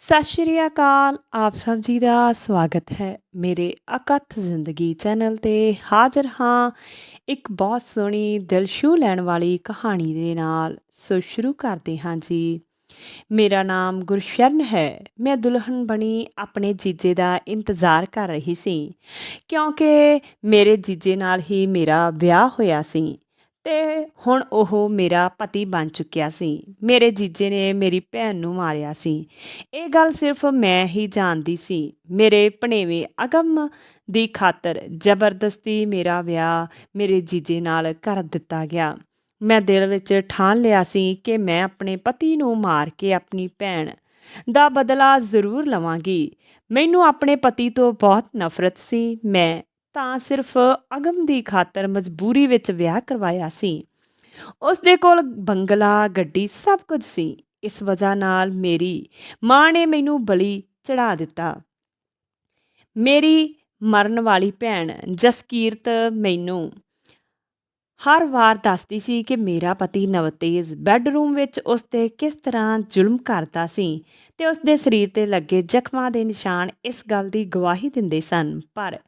ਸਤਿ ਸ਼੍ਰੀ ਅਕਾਲ। ਆਪ ਸਭ ਜੀ ਦਾ ਸਵਾਗਤ ਹੈ ਮੇਰੇ ਅਕਥ ਜ਼ਿੰਦਗੀ ਚੈਨਲ ਤੇ। ਹਾਜ਼ਰ ਹਾਂ ਇੱਕ ਬਹੁਤ ਸੋਹਣੀ ਦਿਲ ਲੈਣ ਵਾਲੀ ਕਹਾਣੀ ਦੇ ਨਾਲ। ਸੋ ਸ਼ੁਰੂ ਕਰਦੇ ਹਾਂ ਜੀ। ਮੇਰਾ ਨਾਮ ਗੁਰਸ਼ਰਨ ਹੈ। ਮੈਂ ਦੁਲਹਨ ਬਣੀ ਆਪਣੇ ਜੀਜੇ ਦਾ ਇੰਤਜ਼ਾਰ ਕਰ ਰਹੀ ਸੀ। ਕਿਉਂਕਿ ਮੇਰੇ ਜੀਜੇ ਨਾਲ ਹੀ ਮੇਰਾ ਵਿਆਹ ਹੋਇਆ ਸੀ। ਤੇ ਹੁਣ ਉਹ ਮੇਰਾ ਪਤੀ ਬਣ ਚੁੱਕਿਆ ਸੀ। ਮੇਰੇ ਜੀਜੇ ਨੇ ਮੇਰੀ ਭੈਣ ਨੂੰ ਮਾਰਿਆ ਸੀ। ਇਹ ਗੱਲ ਸਿਰਫ ਮੈਂ ਹੀ ਜਾਣਦੀ ਸੀ। ਮੇਰੇ ਭਣੇਵੇਂ ਅਗਮ ਦੀ ਖਾਤਰ ਜ਼ਬਰਦਸਤੀ ਮੇਰਾ ਵਿਆਹ ਮੇਰੇ ਜੀਜੇ ਨਾਲ ਕਰ ਦਿੱਤਾ ਗਿਆ। ਮੈਂ ਦਿਲ ਵਿੱਚ ਠਾਣ ਲਿਆ ਸੀ ਕਿ ਮੈਂ ਆਪਣੇ ਪਤੀ ਨੂੰ ਮਾਰ ਕੇ ਆਪਣੀ ਭੈਣ ਦਾ ਬਦਲਾ ਜ਼ਰੂਰ ਲਵਾਂਗੀ। ਮੈਨੂੰ ਆਪਣੇ ਪਤੀ ਤੋਂ ਬਹੁਤ ਨਫ਼ਰਤ ਸੀ। ਮੈਂ ਤਾਂ ਸਿਰਫ ਅਗਮ ਦੀ ਖਾਤਰ ਮਜਬੂਰੀ ਵਿੱਚ ਵਿਆਹ ਕਰਵਾਇਆ ਸੀ। ਉਸ ਦੇ ਕੋਲ ਬੰਗਲਾ, ਗੱਡੀ ਸਭ ਕੁਝ ਸੀ। ਇਸ ਵਜ੍ਹਾ ਨਾਲ ਮੇਰੀ ਮਾਂ ਨੇ ਮੈਨੂੰ ਬਲੀ ਚੜਾ ਦਿੱਤਾ। ਮੇਰੀ ਮਰਨ ਵਾਲੀ ਭੈਣ ਜਸਕੀਰਤ ਮੈਨੂੰ ਹਰ ਵਾਰ ਦੱਸਦੀ ਸੀ ਕਿ ਮੇਰਾ ਪਤੀ ਨਵਤੇਜ ਬੈੱਡਰੂਮ ਵਿੱਚ ਉਸ ਤੇ ਕਿਸ ਤਰ੍ਹਾਂ ਜ਼ੁਲਮ ਕਰਦਾ ਸੀ ਤੇ ਉਸ ਦੇ ਸਰੀਰ ਤੇ ਲੱਗੇ ਜ਼ਖਮਾਂ ਦੇ ਨਿਸ਼ਾਨ ਇਸ ਗੱਲ ਦੀ ਗਵਾਹੀ ਦਿੰਦੇ ਸਨ। ਪਰ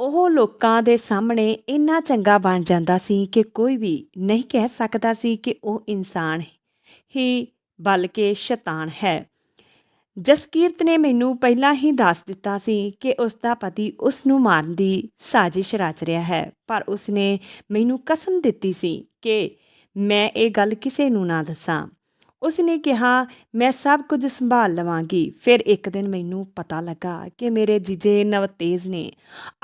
ਉਹ ਲੋਕਾਂ ਦੇ ਸਾਹਮਣੇ ਇੰਨਾ ਚੰਗਾ ਬਣ ਜਾਂਦਾ ਸੀ ਕਿ ਕੋਈ ਵੀ ਨਹੀਂ ਕਹਿ ਸਕਦਾ ਸੀ ਕਿ ਉਹ ਇਨਸਾਨ ਹੀ ਬਲਕਿ ਸ਼ੈਤਾਨ ਹੈ। ਜਸਕੀਰਤ ਨੇ ਮੈਨੂੰ ਪਹਿਲਾਂ ਹੀ ਦੱਸ ਦਿੱਤਾ ਸੀ ਕਿ ਉਸ ਦਾ ਪਤੀ ਉਸ ਨੂੰ ਮਾਰਨ ਦੀ ਸਾਜ਼ਿਸ਼ ਰਚ ਰਿਹਾ ਹੈ, ਪਰ ਉਸ ਨੇ ਮੈਨੂੰ ਕਸਮ ਦਿੱਤੀ ਸੀ ਕਿ ਮੈਂ ਇਹ ਗੱਲ ਕਿਸੇ ਨੂੰ ਨਾ ਦੱਸਾਂ। ਉਸ ਨੇ ਕਿਹਾ, ਮੈਂ ਸਭ ਕੁਝ ਸੰਭਾਲ ਲਵਾਂਗੀ। ਫਿਰ ਇੱਕ ਦਿਨ ਮੈਨੂੰ ਪਤਾ ਲੱਗਾ ਕਿ ਮੇਰੇ ਜੀਜੇ ਨਵਤੇਜ ਨੇ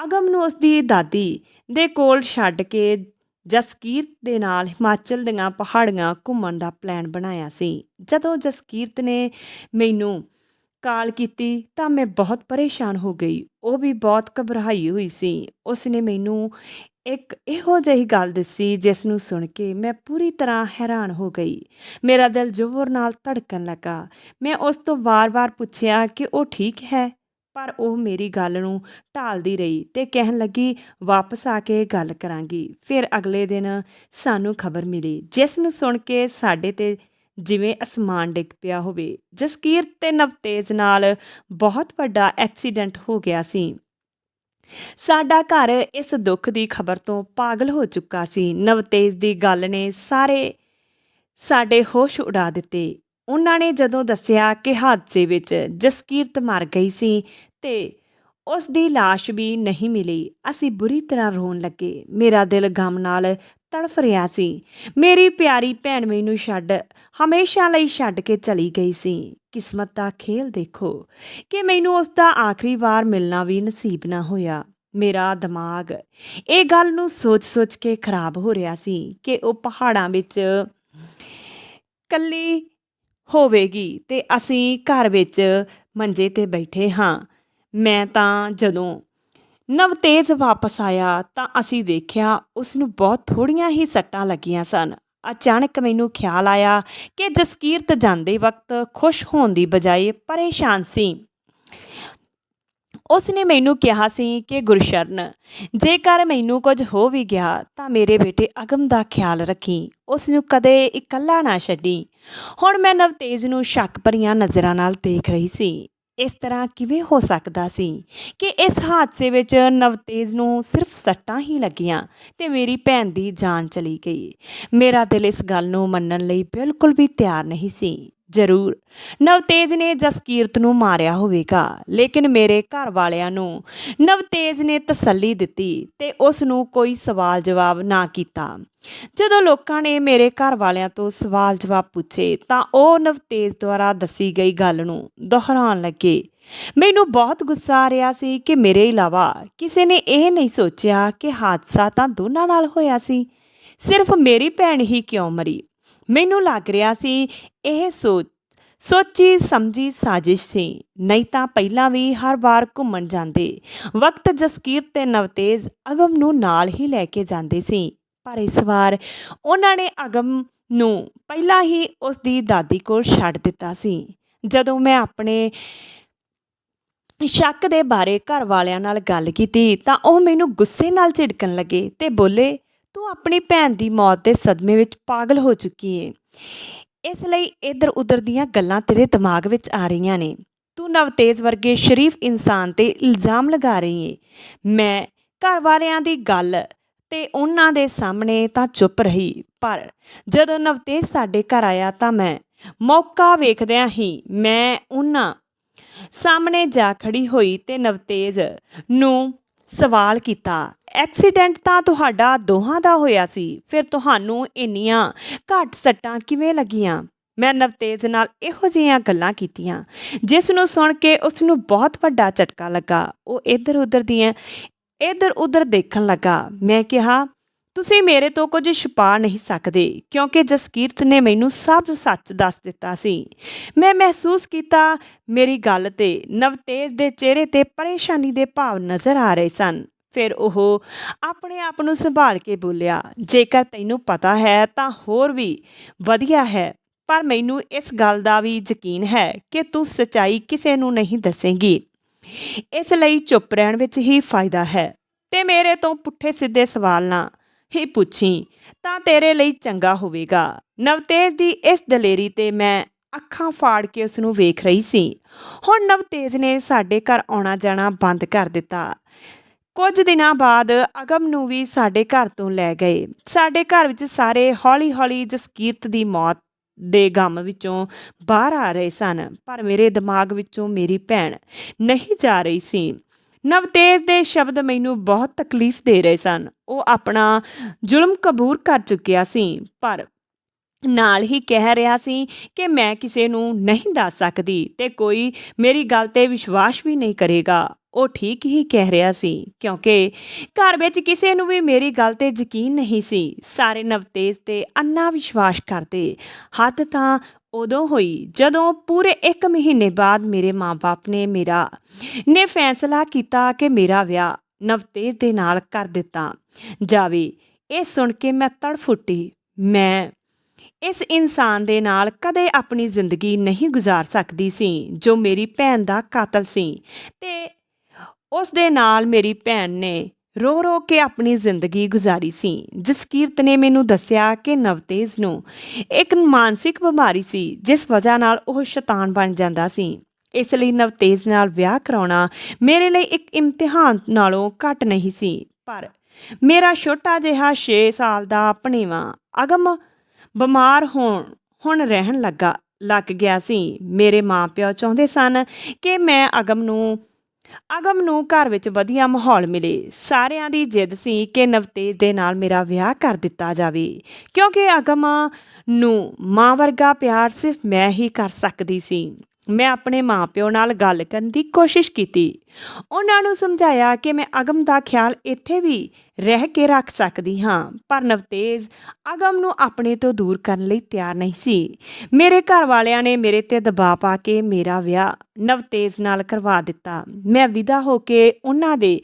ਅਗਮ ਨੂੰ ਉਸ ਦੀ ਦਾਦੀ ਦੇ ਕੋਲ ਛੱਡ ਕੇ ਜਸਕੀਰਤ ਦੇ ਨਾਲ ਹਿਮਾਚਲ ਦੀਆਂ ਪਹਾੜੀਆਂ ਘੁੰਮਣ ਦਾ ਪਲਾਨ ਬਣਾਇਆ ਸੀ। ਜਦੋਂ ਜਸਕੀਰਤ ਨੇ ਮੈਨੂੰ ਕਾਲ ਕੀਤੀ ਤਾਂ ਮੈਂ ਬਹੁਤ ਪਰੇਸ਼ਾਨ ਹੋ ਗਈ। ਉਹ ਵੀ ਬਹੁਤ ਘਬਰਾਈ ਹੋਈ ਸੀ। ਉਸ ਨੇ ਮੈਨੂੰ ਇੱਕ ਇਹੋ ਜਿਹੀ ਗੱਲ ਦੱਸੀ ਜਿਸ ਨੂੰ ਸੁਣ ਕੇ ਮੈਂ ਪੂਰੀ ਤਰ੍ਹਾਂ ਹੈਰਾਨ ਹੋ ਗਈ। ਮੇਰਾ ਦਿਲ ਜ਼ੋਰ ਨਾਲ ਧੜਕਣ ਲੱਗਾ। ਮੈਂ ਉਸ ਤੋਂ ਵਾਰ-ਵਾਰ ਪੁੱਛਿਆ ਕਿ ਉਹ ਠੀਕ ਹੈ, ਪਰ ਉਹ ਮੇਰੀ ਗੱਲ ਨੂੰ ਢਾਲਦੀ ਰਹੀ ਤੇ ਕਹਿਣ ਲੱਗੀ, ਵਾਪਸ ਆ ਕੇ ਗੱਲ ਕਰਾਂਗੀ। ਫਿਰ ਅਗਲੇ ਦਿਨ ਸਾਨੂੰ ਖਬਰ ਮਿਲੀ, ਜਿਸ ਨੂੰ ਸੁਣ ਕੇ ਸਾਡੇ ਤੇ ਜਿਵੇਂ ਅਸਮਾਨ ਡਿੱਗ ਪਿਆ ਹੋਵੇ। ਜਸਕੀਰ ਤੇ ਨਵਤੇਜ ਨਾਲ ਬਹੁਤ ਵੱਡਾ ਐਕਸੀਡੈਂਟ ਹੋ ਗਿਆ ਸੀ। ਸਾਡਾ ਘਰ ਇਸ ਦੁੱਖ ਦੀ ਖਬਰ ਤੋਂ ਪਾਗਲ ਹੋ ਚੁੱਕਾ ਸੀ। ਨਵਤੇਜ ਦੀ ਗੱਲ ਨੇ ਸਾਰੇ ਸਾਡੇ ਹੋਸ਼ ਉਡਾ ਦਿੱਤੇ। ਉਹਨਾਂ ਨੇ ਜਦੋਂ ਦੱਸਿਆ ਕਿ ਹਾਦਸੇ ਵਿੱਚ ਜਸਕੀਰਤ ਮਰ ਗਈ ਸੀ ਤੇ ਉਸ ਦੀ লাশ ਵੀ ਨਹੀਂ ਮਿਲੀ। ਅਸੀਂ ਬੁਰੀ ਤਰ੍ਹਾਂ ਰੋਣ ਲੱਗੇ। ਮੇਰਾ ਦਿਲ ਗਮ ਨਾਲ ਤੜਫ ਰਿਹਾ ਸੀ। ਮੇਰੀ ਪਿਆਰੀ ਭੈਣ ਮੈਨੂੰ ਛੱਡ, ਹਮੇਸ਼ਾ ਲਈ ਛੱਡ ਕੇ ਚਲੀ ਗਈ ਸੀ। ਕਿਸਮਤ ਦਾ ਖੇਲ ਦੇਖੋ ਕਿ ਮੈਨੂੰ ਉਸ ਦਾ ਆਖਰੀ ਵਾਰ ਮਿਲਣਾ ਵੀ ਨਸੀਬ ਨਾ ਹੋਇਆ। ਮੇਰਾ ਦਿਮਾਗ ਇਹ ਗੱਲ ਨੂੰ ਸੋਚ-ਸੋਚ ਕੇ ਖਰਾਬ ਹੋ ਰਿਹਾ ਸੀ ਕਿ ਉਹ ਪਹਾੜਾਂ ਵਿੱਚ ਕੱਲੀ ਹੋਵੇਗੀ ਤੇ ਅਸੀਂ ਘਰ ਵਿੱਚ ਮੰਜੇ ਤੇ ਬੈਠੇ ਹਾਂ। ਮੈਂ ਤਾਂ ਜਦੋਂ ਨਵਤੇਜ ਵਾਪਸ ਆਇਆ ਤਾਂ ਅਸੀਂ ਦੇਖਿਆ ਉਸ ਨੂੰ ਬਹੁਤ ਥੋੜੀਆਂ ਹੀ ਸੱਟਾਂ ਲੱਗੀਆਂ ਸਨ। ਅਚਾਨਕ ਮੈਨੂੰ ਖਿਆਲ ਆਇਆ ਕਿ ਜਸਕੀਰਤ ਜਾਂਦੇ ਵਕਤ ਖੁਸ਼ ਹੋਣ ਦੀ ਬਜਾਏ ਪਰੇਸ਼ਾਨ ਸੀ। ਉਸ ਨੇ ਮੈਨੂੰ ਕਿਹਾ ਸੀ ਕਿ, ਗੁਰਸ਼ਰਨ, ਜੇਕਰ ਮੈਨੂੰ ਕੁਝ ਹੋ ਵੀ ਗਿਆ ਤਾਂ ਮੇਰੇ ਬੇਟੇ ਅਗਮ ਦਾ ਖਿਆਲ ਰੱਖੀ। ਉਸ ਨੂੰ ਕਦੇ ਇਕੱਲਾ ਨਾ ਛੱਡੀ। ਹੁਣ ਮੈਂ ਨਵਤੇਜ ਨੂੰ ਸ਼ੱਕ ਭਰੀਆਂ ਨਜ਼ਰਾਂ ਨਾਲ ਦੇਖ ਰਹੀ ਸੀ। ਇਸ ਤਰ੍ਹਾਂ ਕਿਵੇਂ ਹੋ ਸਕਦਾ ਸੀ ਕਿ ਇਸ ਹਾਦਸੇ ਵਿੱਚ ਨਵਤੇਜ ਨੂੰ ਸਿਰਫ ਸੱਟਾਂ ਹੀ ਲੱਗੀਆਂ ਤੇ ਮੇਰੀ ਭੈਣ ਦੀ ਜਾਨ ਚਲੀ ਗਈ। ਮੇਰਾ ਦਿਲ ਇਸ ਗੱਲ ਨੂੰ ਮੰਨਣ ਲਈ ਬਿਲਕੁਲ ਵੀ ਤਿਆਰ ਨਹੀਂ ਸੀ। ਜ਼ਰੂਰ। ਨਵਤੇਜ ਨੇ ਜਸਕੀਰਤ ਨੂੰ ਮਾਰਿਆ ਹੋਵੇਗਾ, ਲੇਕਿਨ ਮੇਰੇ ਘਰ ਵਾਲਿਆਂ ਨੂੰ ਨਵਤੇਜ ਨੇ ਤਸੱਲੀ ਦਿੱਤੀ ਤੇ ਉਸ ਨੂੰ ਕੋਈ ਸਵਾਲ ਜਵਾਬ ਨਾ ਕੀਤਾ। ਜਦੋਂ ਲੋਕਾਂ ਨੇ ਮੇਰੇ ਘਰ ਵਾਲਿਆਂ ਤੋਂ ਸਵਾਲ ਜਵਾਬ ਪੁੱਛੇ, ਤਾਂ ਉਹ ਨਵਤੇਜ ਦੁਆਰਾ ਦੱਸੀ ਗਈ ਗੱਲ ਨੂੰ ਦੁਹਰਾਉਣ ਲੱਗੇ। ਮੈਨੂੰ ਬਹੁਤ ਗੁੱਸਾ ਆ ਰਿਹਾ ਸੀ ਕਿ ਮੇਰੇ ਇਲਾਵਾ ਕਿਸੇ ਨੇ ਇਹ ਨਹੀਂ ਸੋਚਿਆ ਕਿ ਹਾਦਸਾ ਤਾਂ ਦੋਨਾਂ ਨਾਲ ਹੋਇਆ ਸੀ। ਸਿਰਫ ਮੇਰੀ ਭੈਣ ਹੀ ਕਿਉਂ ਮਰੀ? ਮੈਨੂੰ ਲੱਗ ਰਿਹਾ ਸੀ, ਇਹ ਸੋਚ, ਸੋਚੀ ਸਮਝੀ ਸਾਜ਼ਿਸ਼ ਸੀ। ਨਹੀਂ ਤਾਂ ਪਹਿਲਾਂ ਵੀ ਹਰ ਵਾਰ ਘੁੰਮਣ ਜਾਂਦੇ। ਵਕਤ ਜਸਕੀਰ ਤੇ ਨਵਤੇਜ ਅਗਮ ਨੂੰ ਨਾਲ ਹੀ ਲੈ ਕੇ ਜਾਂਦੇ ਸੀ। ਪਰ ਇਸ ਵਾਰ ਉਹਨਾਂ ਨੇ ਅਗਮ ਨੂੰ ਪਹਿਲਾਂ ਹੀ ਉਸ ਦੀ ਦਾਦੀ ਕੋਲ ਛੱਡ ਦਿੱਤਾ ਸੀ। ਜਦੋਂ ਮੈਂ ਆਪਣੇ ਸ਼ੱਕ ਦੇ ਬਾਰੇ ਘਰ ਵਾਲਿਆਂ ਨਾਲ ਗੱਲ ਕੀਤੀ ਤਾਂ ਉਹ ਮੈਨੂੰ ਗੁੱਸੇ ਨਾਲ ਝਿੜਕਣ ਲੱਗੇ ਤੇ ਬੋਲੇ ਤੂੰ ਆਪਣੀ ਭੈਣ ਦੀ ਮੌਤ ਦੇ ਸਦਮੇ ਵਿੱਚ ਪਾਗਲ ਹੋ ਚੁੱਕੀ ਏ। ਇਸ ਲਈ ਇੱਧਰ ਉੱਧਰ ਦੀਆਂ ਗੱਲਾਂ ਤੇਰੇ ਦਿਮਾਗ ਵਿੱਚ ਆ ਰਹੀਆਂ ਨੇ। ਤੂੰ ਨਵਤੇਜ ਵਰਗੇ ਸ਼ਰੀਫ ਇਨਸਾਨ ਤੇ ਇਲਜ਼ਾਮ ਲਗਾ ਰਹੀ ਏ। ਮੈਂ ਘਰ ਵਾਲਿਆਂ ਦੀ ਗੱਲ ਤੇ ਉਹਨਾਂ ਦੇ ਸਾਹਮਣੇ ਤਾਂ ਚੁੱਪ ਰਹੀ, ਪਰ ਜਦੋਂ ਨਵਤੇਜ ਸਾਡੇ ਘਰ ਆਇਆ ਤਾਂ ਮੈਂ ਮੌਕਾ ਵੇਖਦਿਆਂ ਹੀ ਮੈਂ ਉਹਨਾਂ ਸਾਹਮਣੇ ਜਾ ਖੜੀ ਹੋਈ ਤੇ ਨਵਤੇਜ ਨੂੰ ਸਵਾਲ ਕੀਤਾ। ਐਕਸੀਡੈਂਟ ਤਾਂ ਤੁਹਾਡਾ ਦੋਹਾਂ ਦਾ ਹੋਇਆ ਸੀ, ਫਿਰ ਤੁਹਾਨੂੰ ਇੰਨੀਆਂ ਘੱਟ ਸੱਟਾਂ ਕਿਵੇਂ ਲੱਗੀਆਂ? ਮੈਂ ਨਵਤੇਜ ਨਾਲ ਇਹੋ ਜਿਹੀਆਂ ਗੱਲਾਂ ਕੀਤੀਆਂ। ਜਿਸ ਨੂੰ ਸੁਣ ਕੇ ਉਸ ਨੂੰ ਬਹੁਤ ਵੱਡਾ ਝਟਕਾ ਲੱਗਾ। ਉਹ ਇੱਧਰ ਉੱਧਰ ਦੀਆਂ ਇੱਧਰ ਉੱਧਰ ਦੇਖਣ ਲੱਗਾ। ਮੈਂ ਕਿਹਾ ਤੁਸੀਂ ਮੇਰੇ ਤੋਂ ਕੁਝ ਛੁਪਾ ਨਹੀਂ ਸਕਦੇ, ਕਿਉਂਕਿ ਜਸਕੀਰਤ ਨੇ ਮੈਨੂੰ ਸਭ ਸੱਚ ਦੱਸ ਦਿੱਤਾ ਸੀ। ਮੈਂ ਮਹਿਸੂਸ ਕੀਤਾ, ਮੇਰੀ ਗੱਲ ਤੇ ਨਵਤੇਜ ਦੇ ਚਿਹਰੇ ਤੇ ਪਰੇਸ਼ਾਨੀ ਦੇ ਭਾਵ ਨਜ਼ਰ ਆ ਰਹੇ ਸਨ। ਫਿਰ ਉਹ ਆਪਣੇ ਆਪ ਨੂੰ ਸੰਭਾਲ ਕੇ ਬੋਲਿਆ, ਜੇਕਰ ਤੈਨੂੰ ਪਤਾ ਹੈ ਤਾਂ ਹੋਰ ਵੀ ਵਧੀਆ ਹੈ, ਪਰ ਮੈਨੂੰ ਇਸ ਗੱਲ ਦਾ ਵੀ ਯਕੀਨ ਹੈ ਕਿ ਤੂੰ ਸਚਾਈ ਕਿਸੇ ਨੂੰ ਨਹੀਂ ਦੱਸੇਂਗੀ। ਇਸ ਲਈ ਚੁੱਪ ਰਹਿਣ ਵਿੱਚ ਹੀ ਫਾਇਦਾ ਹੈ। ਤੇ ਮੇਰੇ ਤੋਂ ਪੁੱਠੇ ਸਿੱਧੇ ਸਵਾਲ ਨਾ ਹੀ ਪੁੱਛੀ, ਤਾਂ ਤੇਰੇ ਲਈ ਚੰਗਾ ਹੋਵੇਗਾ। ਨਵਤੇਜ ਦੀ ਇਸ ਦਲੇਰੀ ਤੇ ਮੈਂ ਅੱਖਾਂ ਫਾੜ ਕੇ ਉਸ ਨੂੰ ਵੇਖ ਰਹੀ ਸੀ। ਹੁਣ ਨਵਤੇਜ ਨੇ ਸਾਡੇ ਘਰ ਆਉਣਾ ਜਾਣਾ ਬੰਦ ਕਰ ਦਿੱਤਾ। ਕੁਝ ਦਿਨਾਂ ਬਾਅਦ ਅਗਮ ਨੂੰ ਵੀ ਸਾਡੇ ਘਰ ਤੋਂ ਲੈ ਗਏ। ਸਾਡੇ ਘਰ ਵਿੱਚ ਸਾਰੇ ਹੌਲੀ-ਹੌਲੀ ਜਸਕੀਰਤ ਦੀ ਮੌਤ ਦੇ ਗਮ ਵਿੱਚੋਂ ਬਾਹਰ ਆ ਰਹੇ ਸਨ, ਪਰ ਮੇਰੇ ਦਿਮਾਗ ਵਿੱਚੋਂ ਮੇਰੀ ਭੈਣ ਨਹੀਂ ਜਾ ਰਹੀ ਸੀ। ਨਵਤੇਜ ਦੇ ਸ਼ਬਦ ਮੈਨੂੰ ਬਹੁਤ ਤਕਲੀਫ ਦੇ ਰਹੇ ਸਨ। ਉਹ ਆਪਣਾ ਜ਼ੁਲਮ ਕਬੂਲ ਕਰ ਚੁੱਕਿਆ ਸੀ, ਪਰ ਨਾਲ ਹੀ ਕਹਿ ਰਿਹਾ ਸੀ ਕਿ ਮੈਂ ਕਿਸੇ ਨੂੰ ਨਹੀਂ ਦੱਸ ਸਕਦੀ ਤੇ ਕੋਈ ਮੇਰੀ ਗੱਲ ਤੇ ਵਿਸ਼ਵਾਸ ਵੀ ਨਹੀਂ ਕਰੇਗਾ। ਉਹ ਠੀਕ ਹੀ ਕਹਿ ਰਿਹਾ ਸੀ, ਕਿਉਂਕਿ ਘਰ ਵਿੱਚ ਕਿਸੇ ਨੂੰ ਵੀ ਮੇਰੀ ਗੱਲ ਤੇ ਯਕੀਨ ਨਹੀਂ ਸੀ। ਸਾਰੇ ਨਵਤੇਜ ਤੇ ਅੰਨਾ ਵਿਸ਼ਵਾਸ ਕਰਦੇ। ਹੱਦ ਤਾਂ ਉਦੋਂ ਹੋਈ, ਜਦੋਂ ਪੂਰੇ 1 ਮਹੀਨੇ ਬਾਅਦ ਮੇਰੇ ਮਾਪੇ ਨੇ ਮੇਰਾ, ਨੇ ਫੈਸਲਾ ਕੀਤਾ ਕਿ ਮੇਰਾ ਵਿਆਹ ਨਵਤੇਜ ਦੇ ਨਾਲ ਕਰ ਦਿੱਤਾ ਜਾਵੇ। ਇਹ ਸੁਣ ਕੇ ਮੈਂ ਤੜਫ ਉੱਠੀ ਮੈਂ ਇਸ ਇਨਸਾਨ ਦੇ ਨਾਲ ਕਦੇ ਆਪਣੀ ਜ਼ਿੰਦਗੀ ਨਹੀਂ ਗੁਜ਼ਾਰ ਸਕਦੀ ਸੀ, ਜੋ ਮੇਰੀ ਭੈਣ ਦਾ ਕਾਤਲ ਸੀ ਤੇ ਉਸ ਦੇ ਨਾਲ ਮੇਰੀ ਭੈਣ ਨੇ ਰੋ ਰੋ ਕੇ ਆਪਣੀ ਜ਼ਿੰਦਗੀ ਗੁਜ਼ਾਰੀ ਸੀ, ਜਿਸ ਕੀਰਤ ਨੇ ਮੈਨੂੰ ਦੱਸਿਆ ਕਿ ਨਵਤੇਜ ਨੂੰ ਇੱਕ ਮਾਨਸਿਕ ਬਿਮਾਰੀ ਸੀ, ਜਿਸ ਵਜ੍ਹਾ ਨਾਲ ਉਹ ਸ਼ੈਤਾਨ ਬਣ ਜਾਂਦਾ ਸੀ। ਇਸ ਲਈ ਨਵਤੇਜ ਨਾਲ ਵਿਆਹ ਕਰਾਉਣਾ ਮੇਰੇ ਲਈ ਇੱਕ ਇਮਤਿਹਾਨ ਨਾਲੋਂ ਘੱਟ ਨਹੀਂ ਸੀ, ਪਰ ਮੇਰਾ ਛੋਟਾ ਜਿਹਾ 6 ਸਾਲ ਦਾ ਭਣੇਵਾ ਅਗਮ ਬਿਮਾਰ ਹੋਣ, ਹੁਣ ਰਹਿਣ ਲੱਗਾ, ਲੱਗ ਗਿਆ ਸੀ। ਮੇਰੇ ਮਾਪਿਓ ਚਾਹੁੰਦੇ ਸਨ ਕਿ ਮੈਂ ਅਗਮ ਨੂੰ ਅਗਮ ਨੂੰ ਘਰ ਵਿੱਚ ਵਧੀਆ ਮਾਹੌਲ ਮਿਲੇ। ਸਾਰਿਆਂ ਦੀ ਜਿੱਦ ਸੀ ਕਿ ਨਵਤੇਜ ਦੇ ਨਾਲ ਮੇਰਾ ਵਿਆਹ ਕਰ ਦਿੱਤਾ ਜਾਵੇ। ਕਿਉਂਕਿ ਅਗਮ ਨੂੰ ਮਾਂ ਵਰਗਾ ਪਿਆਰ ਸਿਰਫ ਮੈਂ ਹੀ ਕਰ ਸਕਦੀ ਸੀ। ਮੈਂ ਆਪਣੇ ਮਾਪਿਓ ਨਾਲ ਗੱਲ ਕਰਨ ਦੀ ਕੋਸ਼ਿਸ਼ ਕੀਤੀ। ਉਹਨਾਂ ਨੂੰ ਸਮਝਾਇਆ ਕਿ ਮੈਂ ਅਗਮ ਦਾ ਖਿਆਲ ਇੱਥੇ ਵੀ ਰਹਿ ਕੇ ਰੱਖ ਸਕਦੀ ਹਾਂ, ਪਰ ਨਵਤੇਜ ਅਗਮ ਨੂੰ ਆਪਣੇ ਤੋਂ ਦੂਰ ਕਰਨ ਲਈ ਤਿਆਰ ਨਹੀਂ ਸੀ। ਮੇਰੇ ਘਰ ਵਾਲਿਆਂ ਨੇ ਮੇਰੇ ਤੇ ਦਬਾਅ ਪਾ ਕੇ ਮੇਰਾ ਵਿਆਹ ਨਵਤੇਜ ਨਾਲ ਕਰਵਾ ਦਿੱਤਾ। ਮੈਂ ਵਿਦਾ ਹੋ ਕੇ ਉਹਨਾਂ ਦੇ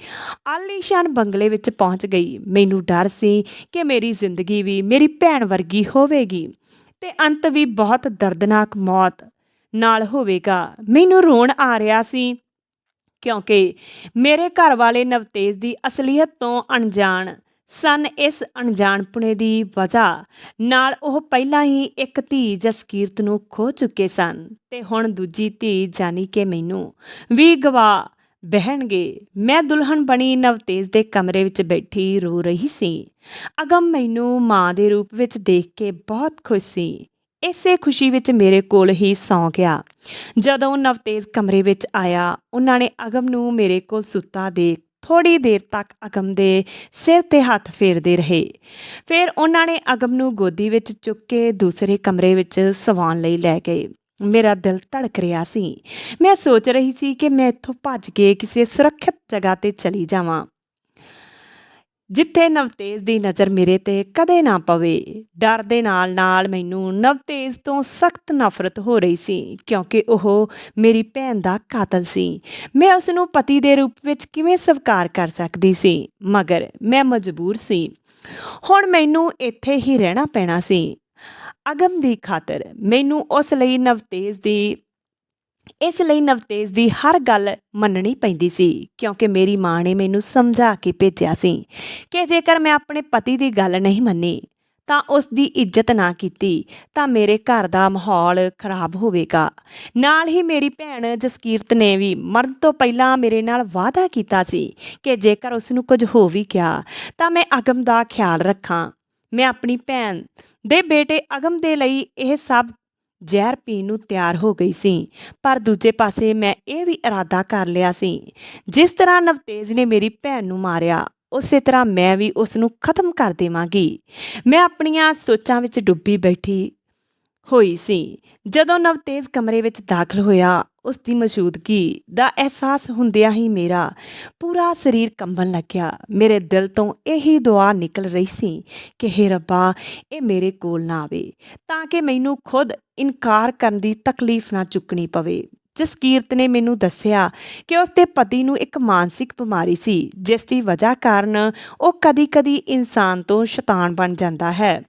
ਆਲੀਸ਼ਾਨ ਬੰਗਲੇ ਵਿੱਚ ਪਹੁੰਚ ਗਈ। ਮੈਨੂੰ ਡਰ ਸੀ ਕਿ ਮੇਰੀ ਜ਼ਿੰਦਗੀ ਵੀ ਮੇਰੀ ਭੈਣ ਵਰਗੀ ਹੋਵੇਗੀ ਤੇ ਅੰਤ ਵੀ ਬਹੁਤ ਦਰਦਨਾਕ ਮੌਤ ਨਾਲ ਹੋਵੇਗਾ। ਮੈਨੂੰ ਰੋਣ ਆ ਰਿਹਾ ਸੀ ਕਿਉਂਕਿ ਮੇਰੇ ਘਰ ਵਾਲੇ ਨਵਤੇਜ ਦੀ ਅਸਲੀਅਤ ਤੋਂ ਅਣਜਾਣ ਸਨ ਇਸ ਅਣਜਾਣਪੁਣੇ ਦੀ ਵਜ੍ਹਾ ਨਾਲ ਉਹ ਪਹਿਲਾਂ ਹੀ ਇੱਕ ਧੀ ਜਸਕੀਰਤ ਨੂੰ ਖੋ ਚੁੱਕੇ ਸਨ ਤੇ ਹੁਣ ਦੂਜੀ ਧੀ ਜਾਨੀ ਕਿ ਮੈਨੂੰ ਵੀ ਗਵਾ ਬਹਿਣਗੇ। ਮੈਂ ਦੁਲਹਨ ਬਣੀ ਨਵਤੇਜ ਦੇ ਕਮਰੇ ਵਿੱਚ ਬੈਠੀ ਰੋ ਰਹੀ ਸੀ। ਅਗਮ ਮੈਨੂੰ ਮਾਂ ਦੇ ਰੂਪ ਵਿੱਚ ਦੇਖ ਕੇ ਬਹੁਤ ਖੁਸ਼ ਸੀ। ਇਸੇ ਖੁਸ਼ੀ ਵਿੱਚ ਮੇਰੇ ਕੋਲ ਹੀ ਸੌਂ ਗਿਆ। ਜਦੋਂ ਨਵਤੇਜ ਕਮਰੇ ਵਿੱਚ ਆਇਆ, ਉਹਨਾਂ ਨੇ ਅਗਮ ਨੂੰ ਮੇਰੇ ਕੋਲ ਸੁੱਤਾ ਦੇਖ ਥੋੜੀ ਦੇਰ ਤੱਕ ਅਗਮ ਦੇ ਸਿਰ ਤੇ ਹੱਥ ਫੇਰਦੇ ਰਹੇ। ਫਿਰ ਉਹਨਾਂ ਨੇ ਅਗਮ ਨੂੰ ਗੋਦੀ ਵਿੱਚ ਚੁੱਕ ਕੇ ਦੂਸਰੇ ਕਮਰੇ ਵਿੱਚ ਸਵਾਉਣ ਲਈ ਲੈ ਗਏ। ਮੇਰਾ ਦਿਲ ਧੜਕ ਰਿਹਾ ਸੀ। ਮੈਂ ਸੋਚ ਰਹੀ ਸੀ ਕਿ ਮੈਂ ਇੱਥੋਂ ਭੱਜ ਕੇ ਕਿਸੇ ਸੁਰੱਖਿਅਤ ਜਗ੍ਹਾ ਤੇ ਚਲੀ ਜਾਵਾਂ। ਜਿੱਥੇ ਨਵਤੇਜ ਦੀ ਨਜ਼ਰ ਮੇਰੇ ਤੇ ਕਦੇ ਨਾ ਪਵੇ। ਡਰ ਦੇ ਨਾਲ ਨਾਲ ਮੈਨੂੰ ਨਵਤੇਜ ਤੋਂ ਸਖਤ ਨਫ਼ਰਤ ਹੋ ਰਹੀ ਸੀ, ਕਿਉਂਕਿ ਉਹ ਮੇਰੀ ਭੈਣ ਦਾ ਕਾਤਲ ਸੀ। ਮੈਂ ਉਸ ਨੂੰ ਪਤੀ ਦੇ ਰੂਪ ਵਿੱਚ ਕਿਵੇਂ ਸਵੀਕਾਰ ਕਰ ਸਕਦੀ ਸੀ? ਮਗਰ ਮੈਂ ਮਜਬੂਰ ਸੀ। ਹੁਣ ਮੈਨੂੰ ਇੱਥੇ ਹੀ ਰਹਿਣਾ ਪੈਣਾ ਸੀ। ਅਗਮ ਦੀ ਖਾਤਰ ਮੈਨੂੰ ਉਸ ਲਈ ਨਵਤੇਜ ਦੀ ਇਸ ਲਈ ਨਵਤੇਜ ਦੀ ਹਰ ਗੱਲ ਮੰਨਣੀ ਪੈਂਦੀ ਸੀ, ਕਿਉਂਕਿ ਮੇਰੀ ਮਾਂ ਨੇ ਮੈਨੂੰ ਸਮਝਾ ਕੇ ਭੇਜਿਆ ਸੀ ਕਿ ਜੇਕਰ ਮੈਂ ਆਪਣੇ ਪਤੀ ਦੀ ਗੱਲ ਨਹੀਂ ਮੰਨੀ, ਤਾਂ ਉਸ ਦੀ ਇੱਜ਼ਤ ਨਾ ਕੀਤੀ, ਤਾਂ ਮੇਰੇ ਘਰ ਦਾ ਮਾਹੌਲ ਖਰਾਬ ਹੋਵੇਗਾ। ਨਾਲ ਹੀ ਮੇਰੀ ਭੈਣ ਜਸਕੀਰਤ ਨੇ ਵੀ ਮਰਨ ਤੋਂ ਪਹਿਲਾਂ ਮੇਰੇ ਨਾਲ ਵਾਅਦਾ ਕੀਤਾ ਸੀ ਕਿ ਜੇਕਰ ਉਸ ਨੂੰ ਕੁਝ ਹੋ ਵੀ ਗਿਆ, ਤਾਂ ਮੈਂ ਅਗਮ ਦਾ ਖਿਆਲ ਰੱਖਾਂ। ਮੈਂ ਆਪਣੀ ਭੈਣ ਦੇ ਬੇਟੇ ਅਗਮ ਦੇ ਲਈ ਇਹ ਸਭ ਜ਼ਹਿਰ ਪੀਣ ਨੂੰ ਤਿਆਰ ਹੋ ਗਈ ਸੀ। ਪਰ ਦੂਜੇ ਪਾਸੇ ਮੈਂ ਇਹ ਵੀ ਇਰਾਦਾ ਕਰ ਲਿਆ ਸੀ, ਜਿਸ ਤਰ੍ਹਾਂ ਨਵਤੇਜ ਨੇ ਮੇਰੀ ਭੈਣ ਨੂੰ ਮਾਰਿਆ, ਉਸੇ ਤਰ੍ਹਾਂ ਮੈਂ ਵੀ ਉਸ ਨੂੰ ਖਤਮ ਕਰ ਦੇਵਾਂਗੀ। ਮੈਂ ਆਪਣੀਆਂ ਸੋਚਾਂ ਵਿੱਚ ਡੁੱਬੀ ਬੈਠੀ ਹੋਈ ਸੀ। ਜਦੋਂ ਨਵਤੇਜ ਕਮਰੇ ਵਿੱਚ ਦਾਖਲ ਹੋਇਆ ਉਸ ਦੀ ਮੌਜੂਦਗੀ ਦਾ ਅਹਿਸਾਸ ਹੁੰਦਿਆਂ ਹੀ ਮੇਰਾ ਪੂਰਾ ਸਰੀਰ ਕੰਬਣ ਲੱਗਿਆ। ਮੇਰੇ ਦਿਲ ਤੋਂ ਇਹੀ ਦੁਆ ਨਿਕਲ ਰਹੀ ਸੀ ਕਿ, ਹੇ ਰੱਬਾ, ਇਹ ਮੇਰੇ ਕੋਲ ਨਾ ਆਵੇ, ਤਾਂ ਕਿ ਮੈਨੂੰ ਖੁਦ ਇਨਕਾਰ ਕਰਨ ਦੀ ਤਕਲੀਫ ਨਾ ਚੁੱਕਣੀ ਪਵੇ। ਜਸਕੀਰਤ ਨੇ ਮੈਨੂੰ ਦੱਸਿਆ ਕਿ ਉਸ ਦੇ ਪਤੀ ਨੂੰ ਇੱਕ ਮਾਨਸਿਕ ਬਿਮਾਰੀ ਸੀ, ਜਿਸ ਦੀ ਵਜ੍ਹਾ ਕਾਰਨ ਉਹ ਕਦੀ-ਕਦੀ ਇਨਸਾਨ ਤੋਂ ਸ਼ੈਤਾਨ ਬਣ ਜਾਂਦਾ ਹੈ।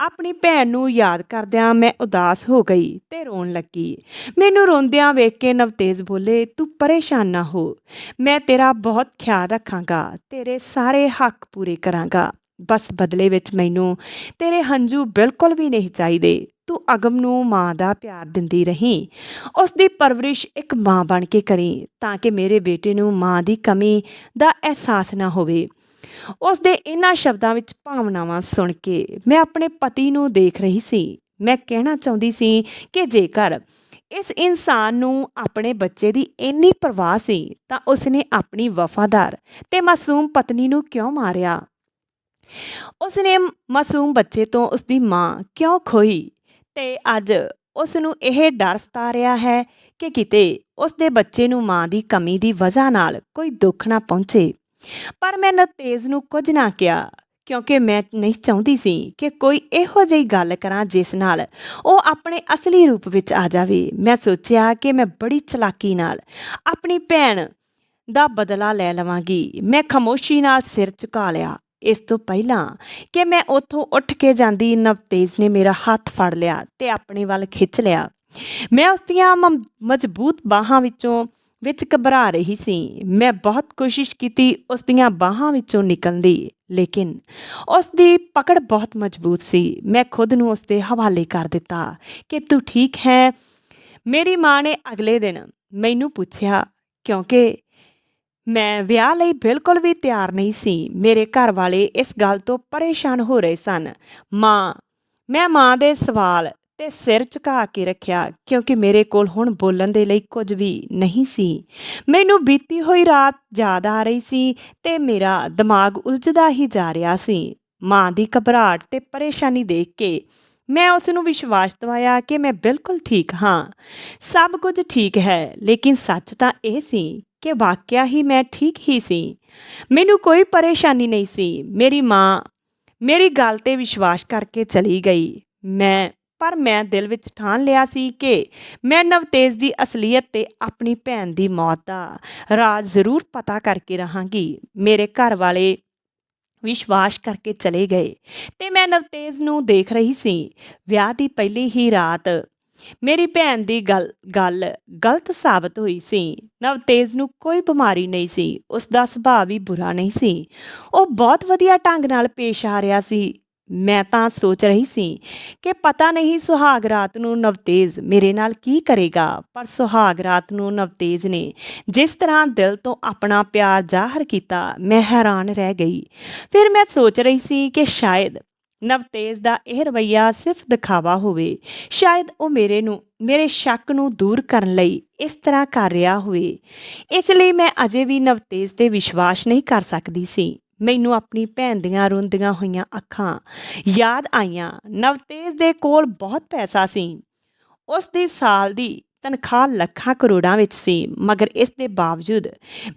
ਆਪਣੀ ਭੈਣ ਨੂੰ ਯਾਦ ਕਰਦਿਆਂ ਮੈਂ ਉਦਾਸ ਹੋ ਗਈ ਤੇ ਰੋਣ ਲੱਗੀ। ਮੈਨੂੰ ਰੋਂਦਿਆਂ ਵੇਖ ਕੇ ਨਵਤੇਜ ਬੋਲੇ, ਤੂੰ ਪਰੇਸ਼ਾਨ ਨਾ ਹੋ। ਮੈਂ ਤੇਰਾ ਬਹੁਤ ਖਿਆਲ ਰੱਖਾਂਗਾ, ਤੇਰੇ ਸਾਰੇ ਹੱਕ ਪੂਰੇ ਕਰਾਂਗਾ। ਬਸ ਬਦਲੇ ਵਿੱਚ ਮੈਨੂੰ, ਤੇਰੇ ਹੰਝੂ ਬਿਲਕੁਲ ਵੀ ਨਹੀਂ ਚਾਹੀਦੇ। ਤੂੰ ਅਗਮ ਨੂੰ ਮਾਂ ਦਾ ਪਿਆਰ ਦਿੰਦੀ ਰਹੀਂ। ਉਸ ਦੀ ਪਰਵਰਿਸ਼ ਇੱਕ ਮਾਂ ਬਣ ਕੇ ਕਰੀ, ਤਾਂ ਕਿ ਮੇਰੇ ਬੇਟੇ ਨੂੰ ਮਾਂ ਦੀ ਕਮੀ ਦਾ ਅਹਿਸਾਸ ਨਾ ਹੋਵੇ। ਉਸ ਦੇ ਇਹਨਾਂ ਸ਼ਬਦਾਂ ਵਿੱਚ ਭਾਵਨਾਵਾਂ ਸੁਣ ਕੇ ਮੈਂ ਆਪਣੇ ਪਤੀ ਨੂੰ ਦੇਖ ਰਹੀ ਸੀ। ਮੈਂ ਕਹਿਣਾ ਚਾਹੁੰਦੀ ਸੀ ਕਿ ਜੇਕਰ ਇਸ ਇਨਸਾਨ ਨੂੰ ਆਪਣੇ ਬੱਚੇ ਦੀ ਇੰਨੀ ਪਰਵਾਹ ਸੀ, ਤਾਂ ਉਸਨੇ ਆਪਣੀ ਵਫਾਦਾਰ ਤੇ ਮਾਸੂਮ ਪਤਨੀ ਨੂੰ ਕਿਉਂ ਮਾਰਿਆ? ਉਸਨੇ ਮਾਸੂਮ ਬੱਚੇ ਤੋਂ ਉਸਦੀ ਮਾਂ ਕਿਉਂ ਖੋਈ ਤੇ ਅੱਜ ਉਸ ਨੂੰ ਇਹ ਡਰ ਸਤਾ ਰਿਹਾ ਹੈ ਕਿ ਕਿਤੇ ਉਸ ਦੇ ਬੱਚੇ ਨੂੰ ਮਾਂ ਦੀ ਕਮੀ ਦੀ ਵਜ੍ਹਾ ਨਾਲ ਕੋਈ ਦੁੱਖ ਨਾ ਪਹੁੰਚੇ। ਪਰ ਮੈਂ ਨਤੇਜ ਨੂੰ ਕੁਝ ਨਾ ਕਿਹਾ, ਕਿਉਂਕਿ ਮੈਂ ਨਹੀਂ ਚਾਹੁੰਦੀ ਸੀ ਕਿ ਕੋਈ ਇਹੋ ਜਿਹੀ ਗੱਲ ਕਰਾਂ ਜਿਸ ਨਾਲ ਉਹ ਆਪਣੇ ਅਸਲੀ ਰੂਪ ਵਿੱਚ ਆ ਜਾਵੇ। ਮੈਂ ਸੋਚਿਆ ਕਿ ਮੈਂ ਬੜੀ ਚਲਾਕੀ ਨਾਲ ਆਪਣੀ ਭੈਣ ਦਾ ਬਦਲਾ ਲੈ ਲਵਾਂਗੀ। ਮੈਂ ਖਾਮੋਸ਼ੀ ਨਾਲ ਸਿਰ ਝੁਕਾ ਲਿਆ। ਇਸ ਤੋਂ ਪਹਿਲਾਂ ਕਿ ਮੈਂ ਉੱਥੋਂ ਉੱਠ ਕੇ ਜਾਂਦੀ ਨਵਤੇਜ ਨੇ ਮੇਰਾ ਹੱਥ ਫੜ ਲਿਆ ਤੇ ਆਪਣੇ ਵੱਲ ਖਿੱਚ ਲਿਆ। ਮੈਂ ਉਸ ਦੀਆਂ ਮ- ਮਜ਼ਬੂਤ ਬਾਹਾਂ ਵਿੱਚੋਂ, ਵਿੱਚ ਘਬਰਾ ਰਹੀ ਸੀ। ਮੈਂ ਬਹੁਤ ਕੋਸ਼ਿਸ਼ ਕੀਤੀ ਉਸ ਦੀਆਂ ਬਾਹਾਂ ਵਿੱਚੋਂ ਨਿਕਲਣ ਦੀ, ਲੇਕਿਨ ਉਸ ਦੀ ਪਕੜ ਬਹੁਤ ਮਜ਼ਬੂਤ ਸੀ। ਮੈਂ ਖੁਦ ਨੂੰ ਉਸ ਦੇ ਹਵਾਲੇ ਕਰ ਦਿੱਤਾ ਕਿ ਤੂੰ ਠੀਕ ਹੈ। ਮੇਰੀ ਮਾਂ ਨੇ ਅਗਲੇ ਦਿਨ ਮੈਨੂੰ ਪੁੱਛਿਆ, ਕਿਉਂਕਿ ਮੈਂ ਵਿਆਹ ਲਈ ਬਿਲਕੁਲ ਵੀ ਤਿਆਰ ਨਹੀਂ ਸੀ। ਮੇਰੇ ਘਰ ਵਾਲੇ ਇਸ ਗੱਲ ਤੋਂ ਪਰੇਸ਼ਾਨ ਹੋ ਰਹੇ ਸਨ। ਮਾਂ, ਮੈਂ ਮਾਂ ਦੇ ਸਵਾਲ ਤੇ ਸਿਰ ਝੁਕਾ ਕੇ ਰੱਖਿਆ ਕਿਉਂਕਿ ਮੇਰੇ ਕੋਲ ਹੁਣ ਬੋਲਣ ਦੇ ਲਈ ਕੁਝ ਵੀ ਨਹੀਂ ਸੀ। ਮੈਨੂੰ ਬੀਤੀ ਹੋਈ ਰਾਤ ਯਾਦ ਆ ਰਹੀ ਸੀ ਤੇ ਮੇਰਾ ਦਿਮਾਗ ਉਲਝਦਾ ਹੀ ਜਾ ਰਿਹਾ ਸੀ। ਮਾਂ ਦੀ ਘਬਰਾਹਟ ਤੇ ਪਰੇਸ਼ਾਨੀ ਦੇਖ ਕੇ ਮੈਂ ਉਸ ਨੂੰ ਵਿਸ਼ਵਾਸ ਦਿਵਾਇਆ ਕਿ ਮੈਂ ਬਿਲਕੁਲ ਠੀਕ ਹਾਂ। ਸਭ ਕੁਝ ਠੀਕ ਹੈ, ਲੇਕਿਨ ਸੱਚ ਤਾਂ ਇਹ ਸੀ ਕਿ ਵਾਕਿਆ ਹੀ ਮੈਂ ਠੀਕ ਹੀ ਸੀ। ਮੈਨੂੰ ਕੋਈ ਪਰੇਸ਼ਾਨੀ ਨਹੀਂ ਸੀ। ਮੇਰੀ ਮਾਂ ਮੇਰੀ ਗੱਲ ਤੇ ਵਿਸ਼ਵਾਸ ਕਰਕੇ ਚਲੀ ਗਈ। ਮੈਂ, ਪਰ ਮੈਂ ਦਿਲ ਵਿੱਚ ਠਾਣ ਲਿਆ ਸੀ ਕਿ ਮੈਂ ਨਵਤੇਜ ਦੀ ਅਸਲੀਅਤ ਤੇ ਆਪਣੀ ਭੈਣ ਦੀ ਮੌਤ ਦਾ ਰਾਜ਼ ਜ਼ਰੂਰ ਪਤਾ ਕਰਕੇ ਰਹਾਂਗੀ। ਮੇਰੇ ਘਰ ਵਾਲੇ ਵਿਸ਼ਵਾਸ ਕਰਕੇ ਚਲੇ ਗਏ ਤੇ ਮੈਂ ਨਵਤੇਜ ਨੂੰ ਦੇਖ ਰਹੀ ਸੀ। ਵਿਆਹ ਦੀ ਪਹਿਲੀ ਹੀ ਰਾਤ ਮੇਰੀ ਭੈਣ ਦੀ ਗੱਲ ਗੱਲ ਗਲਤ ਸਾਬਤ ਹੋਈ ਸੀ। ਨਵਤੇਜ ਨੂੰ ਕੋਈ ਬਿਮਾਰੀ ਨਹੀਂ ਸੀ। ਉਸ ਦਾ ਸੁਭਾਅ ਵੀ ਬੁਰਾ ਨਹੀਂ ਸੀ। ਉਹ ਬਹੁਤ ਵਧੀਆ ਢੰਗ ਨਾਲ ਪੇਸ਼ ਆ ਰਿਹਾ ਸੀ। ਮੈਂ ਤਾਂ ਸੋਚ ਰਹੀ ਸੀ ਕਿ ਪਤਾ ਨਹੀਂ ਸੁਹਾਗ ਰਾਤ ਨੂੰ ਨਵਤੇਜ ਮੇਰੇ ਨਾਲ ਕੀ ਕਰੇਗਾ, ਪਰ ਸੁਹਾਗ ਰਾਤ ਨੂੰ ਨਵਤੇਜ ਨੇ ਜਿਸ ਤਰ੍ਹਾਂ ਦਿਲ ਤੋਂ ਆਪਣਾ ਪਿਆਰ ਜ਼ਾਹਰ ਕੀਤਾ, ਮੈਂ ਹੈਰਾਨ ਰਹਿ ਗਈ। ਫਿਰ ਮੈਂ ਸੋਚ ਰਹੀ ਸੀ ਕਿ ਸ਼ਾਇਦ ਨਵਤੇਜ ਦਾ ਇਹ ਰਵਈਆ ਸਿਰਫ ਦਿਖਾਵਾ ਹੋਵੇ। ਸ਼ਾਇਦ ਉਹ ਮੇਰੇ ਨੂੰ, ਮੇਰੇ ਸ਼ੱਕ ਨੂੰ ਦੂਰ ਕਰਨ ਲਈ ਇਸ ਤਰ੍ਹਾਂ ਕਰ ਰਿਹਾ ਹੋਵੇ। ਇਸ ਲਈ ਮੈਂ ਅਜੇ ਵੀ ਨਵਤੇਜ ਤੇ ਵਿਸ਼ਵਾਸ ਨਹੀਂ ਕਰ ਸਕਦੀ ਸੀ। ਮੈਨੂੰ ਆਪਣੀ ਭੈਣ ਦੀਆਂ ਰੋਂਦੀਆਂ ਹੋਈਆਂ ਅੱਖਾਂ ਯਾਦ ਆਈਆਂ। ਨਵਤੇਜ ਦੇ ਕੋਲ ਬਹੁਤ ਪੈਸਾ ਸੀ। ਉਸ ਦੀ ਸਾਲ ਦੀ ਤਨਖਾਹ ਲੱਖਾਂ ਕਰੋੜਾਂ ਵਿੱਚ ਸੀ, ਮਗਰ ਇਸ ਦੇ ਬਾਵਜੂਦ